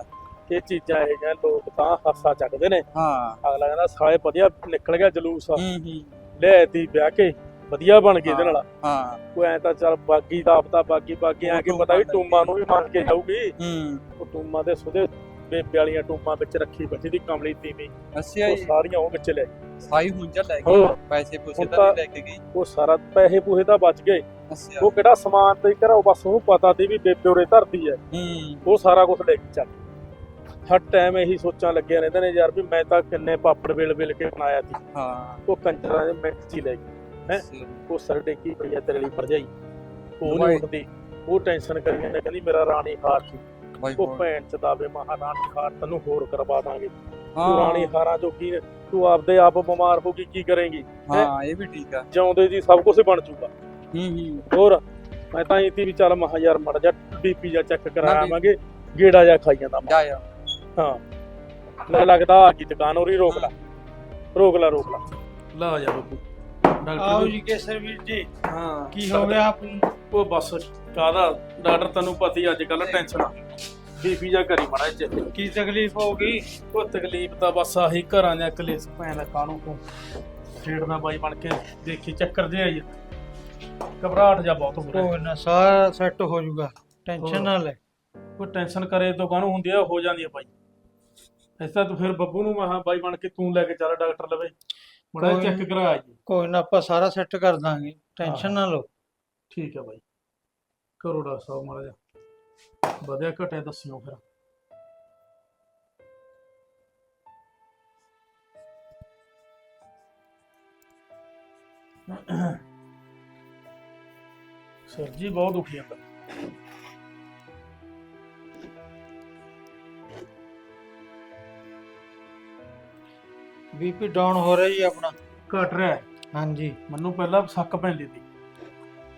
ਇਹ ਚੀਜ਼ਾਂ ਇਹ ਜਿਹੀਆਂ ਲੋਕ ਤਾਂ ਹਾਸਾ ਚੱਕਦੇ ਨੇ। ਹਾਂ। ਅਗਲਾ ਕਹਿੰਦਾ ਸਾਲੇ ਵਧੀਆ ਨਿਕਲ ਗਿਆ ਜਲੂਸ। ਹੂੰ ਹੂੰ। ਲੈ ਤੀ ਵਿਆਹ ਕੇ। ਵਧੀਆ ਬਣ ਗਈ ਇਹਦੇ ਨਾਲ। ਹਾਂ ਕੋਈ ਐ ਤਾਂ ਚੱਲ ਬਾਗੀ ਦਾ ਆਪਦਾ ਬਾਗੀ ਬਾਗੀ ਐ ਕਿ ਪਤਾ ਵੀ ਟੂਮਾਂ ਨੂੰ ਵੀ ਮੰਨ ਕੇ ਜਾਊਗੀ। ਹੂੰ। ਉਹ ਟੂਮਾਂ ਦੇ ਸੁਦੇ ਬੇਬੇ ਵਾਲੀਆਂ ਟੂਮਾਂ ਵਿੱਚ ਰੱਖੀ ਬੱਚੀ ਦੀ ਕਮਲੀ ਤੀਵੀਂ। ਅੱਛਾ ਉਹ ਜੀ। ਸਾਰੀਆਂ ਉਹ ਵਿੱਚ ਲੈ ਸਾਈ ਹੁੰਜਾ ਲੈ ਹੋਰ। ਗਈ ਪੈਸੇ ਪੂਸੇ ਹੁਣ ਤਾਂ ਤਾਂ- ਨਹੀਂ ਲੈ ਕੇ ਗਈ। ਉਹ ਸਾਰਾ ਪੈਸੇ ਪੂਸੇ ਤਾਂ ਬਚ ਗਏ। ਅੱਛਾ। ਉਹ ਕਿਹੜਾ ਸਮਾਨ ਤੇ ਘਰੋਂ ਬਸ ਉਹਨੂੰ ਪਤਾ ਸੀ ਵੀ ਬੇਬੇ ਉਰੇ ਧਰਦੀ ਹੈ। ਹੂੰ। ਉਹ ਸਾਰਾ ਕੁਝ ਲੈ ਕੇ ਚੱਲ ਹਰ ਟਾਈਮ ਇਹੀ ਸੋਚਾਂ ਲੱਗਿਆ ਰਹਿੰਦੇ ਨੇ ਯਾਰ ਵੀ ਮੈਂ ਤਾਂ ਕਿੰਨੇ ਪਾਪੜ ਵੇਲ ਵੇਲ ਕੇ ਬਣਾਇਆ ਸੀ। ਹਾਂ। ਉਹ ਕੰਜਰਾਂ ਦੇ ਮਿੰਟ 'ਚ ਹੀ ਲੈ ਗਈ। ਹੈਂ? ਉਹ ਸਰ ਡੇਕੀ ਪਈ ਆ ਤੇਰੇ ਲਈ ਭਰਜਾਈ? ਉਹ। ਨਹੀਂ ਉੱਠਦੀ। ਉਹ ਟੈਨਸ਼ਨ ਕਰੀ ਜਾਂਦੇ ਕਹਿੰਦੀ ਮੇਰਾ ਰਾਣੀ ਹਾਰ ਸੀ। ਉਹ ਭੈਣ ਚ ਦਾਵੇ ਮਹਾਰਾਣੀ ਹਾਰ ਤੈਨੂੰ ਹੋਰ ਕਰਵਾ ਦਾਂਗੇ। ਤੂੰ ਹਾਂ। ਰਾਣੀ ਹਾਰਾਂ ਜੋਗੀ ਨੇ ਤੂੰ ਆਪਦੇ ਆਪ ਬਿਮਾਰ ਹੋ ਗਈ ਕੀ ਕਰੇਂਗੀ? ਹਾਂ? ਇਹ ਵੀ ਠੀਕ ਆ। ਜਿਉਂਦੇ ਜੀ ਸਭ ਕੁਝ ਬਣ ਜੂਗਾ। ਹੂੰ ਹੂੰ। ਹੋਰ ਮੈਂ ਤਾਂ ਇਤੀ ਵੀ ਚੱਲ ਮਹਾ ਯਾਰ ਮੜ ਜਾ ਬੀਪੀ ਜਾ। ਚੈੱਕ ਕਰਾਵਾਂਗੇ ਗੇੜਾ ਜਾ ਖਾਈ ਜਾਂਦਾ ਮੈਂ। ਜਾ ਜਾ ਹਾਂ। ਲੈ ਲੱਗਦਾ ਆ ਕੀ ਦੁਕਾਨ ਉਰੀ ਰੋਕ ਲਾ। ਰੋਕ ਲਾ ਰੋਕ ਲਾ। ਲਾ ਜਾ ਬੱਬੂ। ਆਓ ਨੂੰ- ਜੀ ਕੇਸਰ ਵੀਰ ਜੀ। ਹਾਂ। ਕੀ ਹੋ ਗਿਆ ਆਪ ਨੂੰ ਉਹ ਬਸ ਕਾਹਦਾ? ਡਾਕਟਰ ਤੈਨੂੰ ਪਤਾ ਹੀ ਅੱਜ ਕੱਲ ਟੈਨਸ਼ਨ ਆ। ਬੀਪੀ ਜਾ ਕਰੀ ਮੜਾ ਚ ਕੀ ਤਕਲੀਫ ਹੋ ਗਈ? ਉਹ ਤਕਲੀਫ ਤਾਂ ਬਸ ਆਹੀ ਘਰਾਂ ਜਾਂ ਕਲੇਸ਼ ਪੈਣ ਕਾਹਨੂੰ ਤੋਂ ਛੇੜਨਾ ਬਾਈ ਬਣ ਕੇ ਦੇਖੀ ਚੱਕਰ ਜੇ ਆਈ ਘਬਰਾਹਟ ਜਾ ਬਹੁਤ ਹੋ ਰਿਹਾ। ਕੋਈ ਨਾ ਸਾਰਾ ਸੈੱਟ ਹੋ ਜਾਊਗਾ। ਟੈਨਸ਼ਨ ਨਾ ਲੈ। ਕੋਈ ਟੈਨਸ਼ਨ ਕਰੇ ਤੋਂ ਕਾਹਨੂੰ ਹੁੰਦੀ ਆ ਹੋ ਜਾਂਦੀ ਆ ਬਾਈ। ਐਸਾ ਤੂੰ ਫਿਰ ਬੱਬੂ ਨੂੰ ਮਹਾ ਬਾਈ ਬਣ ਕੇ ਤੂੰ ਲੈ ਕੇ ਚੱਲ ਡਾਕਟਰ ਲਵੇ। ਮੜਾ ਕੋਈ ਚੈੱਕ ਕਰਾ ਜੀ ਕੋਈ ਨਾ ਆਪਾਂ ਸਾਰਾ ਸੈੱਟ ਕਰ ਦਾਂਗੇ ਟੈਨਸ਼ਨ ਨਾ ਲਓ। ਠੀਕ ਹੈ ਬਾਈ। ਕਰੋ ਡਾਕਟਰ ਸਾਹਿਬ ਮਾੜਾ ਜਿਹਾ। ਵਧਿਆ ਘਟਿਆ ਦੱਸਿਓ ਫਿਰ। ਸਰ ਜੀ ਬਹੁਤ ਦੁਖੀ ਜਾਂਦਾ ਬੀਪੀ ਡਾਊਨ ਹੋ ਰਿਹਾ ਜੀ ਆਪਣਾ। ਘਟ ਰਿਹਾ ਹੈ। ਹਾਂਜੀ। ਮੈਨੂੰ ਪਹਿਲਾਂ ਸ਼ੱਕ ਪੈਂਦੀ ਸੀ।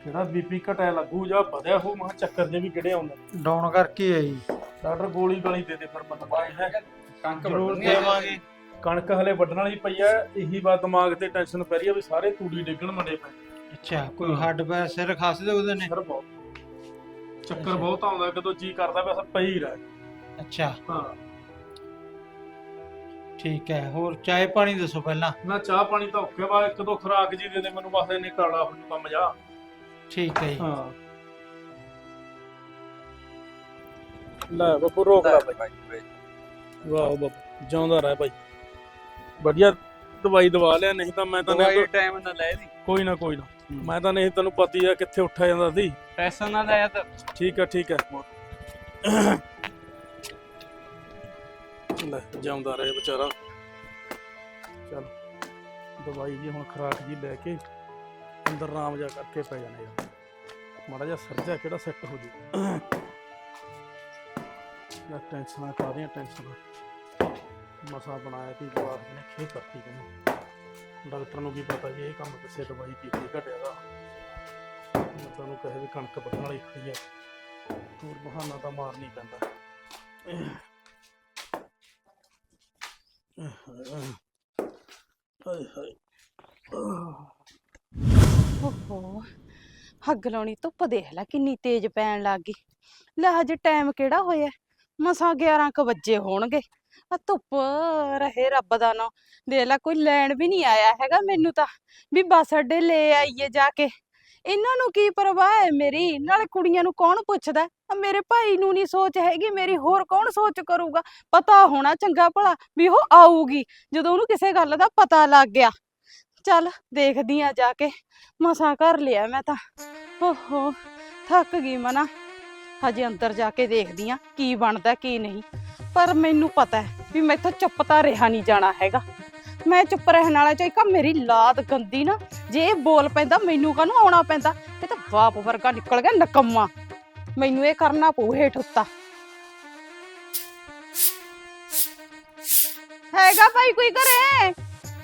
ਕਿਹੜਾ ਬੀਪੀ ਘਟਿਆ ਲੱਗੂ ਜਾਂ ਵਧਿਆ ਹੋ ਮਹਾ ਚੱਕਰ ਜੇ ਵੀ ਕਿਹੜੇ ਆਉਂਦੇ। ਡਾਊਨ ਕਰਕੇ ਹੈ ਜੀ ਡਾਕਟਰ ਗੋਲੀ ਗਾਲੀ ਦੇ ਦੇ ਫਿਰ ਮੈਨੂੰ ਬਾਈ ਹੈ ਕਣਕ ਜ਼ਰੂਰ। ਦੇਵਾਂਗੇ। ਕਣਕ ਹਲੇ ਵੱਢਣ ਵਾਲੀ ਪਈ ਐ ਇਹੀ ਬਾਤ ਦਿਮਾਗ ਤੇ ਟੈਨਸ਼ਨ ਪੈ ਰਹੀ ਆ ਵੀ ਸਾਰੇ ਤੂੜੀ ਡਿੱਗਣ ਮੰਡੇ ਪਏ। ਅੱਛਾ ਕੋਈ ਹੱਡ ਪੈਰ ਸਿਰ ਖਾਸ ਦੇ ਉਹਦੇ ਨੇ? ਸਰ ਬਹੁਤ। ਚੱਕਰ ਬਹੁਤ ਆਉਂਦਾ ਕਦੋਂ ਜੀ ਕਰਦਾ ਬਸ ਪਈ ਹੀ ਰਹਿ। ਅੱਛਾ। ਹਾਂ। ਠੀਕ ਹੈ ਹੋਰ ਚਾਹ ਪਾਣੀ ਦੱਸੋ ਪਹਿਲਾਂ। ਨਾ ਚਾਹ ਪਾਣੀ ਤਾਂ ਔਖੇ ਵਾ ਇੱਕ ਦੋ ਖੁਰਾਕ ਜੀ ਦੇ ਦੇ ਮੈਨੂੰ ਬਸ ਇਹਨੇ ਕਾਲਾ ਹੋ ਜੂ ਕੰਮ ਜਾ। ਠੀਕ ਹੈ ਜੀ। ਹਾਂ। ਲੈ ਬੱਬੂ ਰੋਕ ਲੈ ਬਾਈ। ਵਾਹ ਬੱਬੂ ਜਿਉਂਦਾ ਰਹਿ ਬਾਈ। ਵਧੀਆ ਦਵਾਈ ਦਵਾ ਲਿਆ ਨਹੀਂ ਤਾਂ ਮੈਂ ਤਾਂ ਨਹੀਂ ਦਵਾਈ ਟਾਈਮ ਨਾਲ ਲੈ ਦੀ ਕੋਈ ਨਾ ਕੋਈ ਨਾ। ਮੈਂ ਤਾਂ ਨਹੀਂ ਤੈਨੂੰ ਪਤੀ ਆ ਕਿੱਥੇ ਉੱਠਿਆ ਜਾਂਦਾ ਸੀ। ਪੈਸਾ ਨਾ ਲਾਇਆ ਤਾਂ। ਠੀਕ ਹੈ ਠੀਕ ਹੈ। ਲੈ ਜਾਉਂਦਾ ਰਹੇ ਵਿਚਾਰਾ। ਚਲ, ਦਵਾਈ ਜੀ ਹੁਣ ਖਰਾਕ ਜੀ ਲੈ ਕੇ ਅੰਦਰ ਆਰਾਮ ਜਾ ਕਰਕੇ ਪੈ ਜਾਣਾ ਯਾਰ ਮਾੜਾ ਜਿਹਾ ਸਰਜਾ ਕਿਹੜਾ ਸੈੱਟ ਹੋ ਜੂ। ਯਾਰ ਟੈਨਸ਼ਨਾਂ ਕਾਹਦੀਆਂ ਟੈਨਸ਼ਨਾਂ ਮਸਾ ਬਣਾਇਆ ਕਿ ਜਵਾਬ ਨੇ ਖੇ ਕਰਤੀ ਕਹਿੰਦਾ ਡਾਕਟਰ ਨੂੰ ਕੀ ਪਤਾ ਵੀ ਇਹ ਕੰਮ ਕਿਸੇ ਦਵਾਈ ਪੀ ਕੇ ਘਟਿਆ ਦਾ। ਮੈਂ ਤੁਹਾਨੂੰ ਕਹੇ ਵੀ ਕਣਕ ਵੱਢਣ ਵਾਲੀ ਖੜੀ ਆ। ਹੋਰ ਬਹਾਨਾ ਤਾਂ ਮਾਰ ਨਹੀਂ ਪੈਂਦਾ। ਹਾਏ ਹਾਏ ਓਹੋ, ਹੱਗ ਲਾਉਣੀ, ਧੁੱਪ ਦੇਖ ਲੈ ਕਿੰਨੀ ਤੇਜ਼ ਪੈਣ ਲੱਗ ਗਈ। ਲੈ ਹਜੇ ਟਾਈਮ ਕਿਹੜਾ ਹੋਇਆ? ਮਸਾਂ 11 ਕ ਵਜੇ ਹੋਣਗੇ। ਆ ਧੁੱਪ ਰਹੇ ਰੱਬ ਦਾ ਨਾਂ। ਦੇਖ ਲੈ, ਕੋਈ ਲੈਣ ਵੀ ਨਹੀਂ ਆਇਆ ਹੈਗਾ ਮੈਨੂੰ ਤਾਂ। ਵੀ ਬੱਸ ਅੱਡੇ ਲੈ ਆਈਏ ਜਾ ਕੇ। ਇਹਨਾਂ ਨੂੰ ਕੀ ਪਰਵਾਹ ਹੈ ਮੇਰੀ? ਨਾਲੇ ਕੁੜੀਆਂ ਨੂੰ ਕੌਣ ਪੁੱਛਦਾ? ਮੇਰੇ ਭਾਈ ਨੂੰ ਨਹੀਂ ਸੋਚ ਹੈਗੀ, ਮੇਰੀ ਹੋਰ ਕੌਣ ਸੋਚ ਕਰੂਗਾ? ਪਤਾ ਹੋਣਾ ਚੰਗਾ ਭਲਾ ਵੀ ਉਹ ਆਊਗੀ, ਜਦੋਂ ਉਹਨੂੰ ਕਿਸੇ ਗੱਲ ਦਾ ਪਤਾ ਲੱਗ ਗਿਆ। ਚੱਲ ਦੇਖਦੀ ਆ ਜਾ ਕੇ, ਮਸਾਂ ਕਰ ਲਿਆ ਮੈਂ ਤਾਂ। ਓਹੋ, ਥੱਕ ਗਈ ਮਨਾ। ਹਜੇ ਅੰਦਰ ਜਾ ਕੇ ਦੇਖਦੀ ਆ ਕੀ ਬਣਦਾ, ਕੀ ਨਹੀਂ। ਪਰ ਮੈਨੂੰ ਪਤਾ ਹੈ ਵੀ ਮੈਥੋਂ ਚੁੱਪ ਤਾਂ ਰਿਹਾ ਨਹੀਂ ਜਾਣਾ ਹੈਗਾ। ਮੈਂ ਚੁੱਪ ਰਹਿਣ ਵਾਲਾ ਚਾਹੀਦਾ ਮੇਰੀ ਲਾਤ ਗੰਦੀ ਨਾ, ਜੇ ਬੋਲ ਪੈਂਦਾ, ਮੈਨੂੰ ਕਾਹਨੂੰ ਆਉਣਾ ਪੈਂਦਾ? ਇਹ ਤਾਂ ਬਾਪ ਵਰਗਾ ਨਿਕਲ ਗਿਆ ਨਕੰਮਾ। ਮੈਨੂੰ ਇਹ ਕਰਨਾ ਪਊ ਹੇਠ ਉੱਤਾ। ਹੈਗਾ ਭਾਈ ਕੋਈ ਘਰੇ?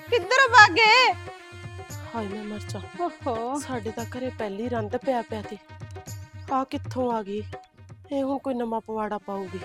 ਕਿੱਧਰ ਭਾਗੇ ਹਾਏ ਮੈਂ ਮਰ ਜਾ। ਓਹੋ। ਸਾਡੇ ਤਾਂ ਘਰੇ ਪਹਿਲੀ ਰੰਦ ਪਿਆ ਪਿਆ ਤੇ ਆ ਕਿੱਥੋਂ ਆ ਗਈ? ਇਹ ਹੁਣ ਕੋਈ ਨਵਾਂ ਪਵਾੜਾ ਪਾਉਗੀ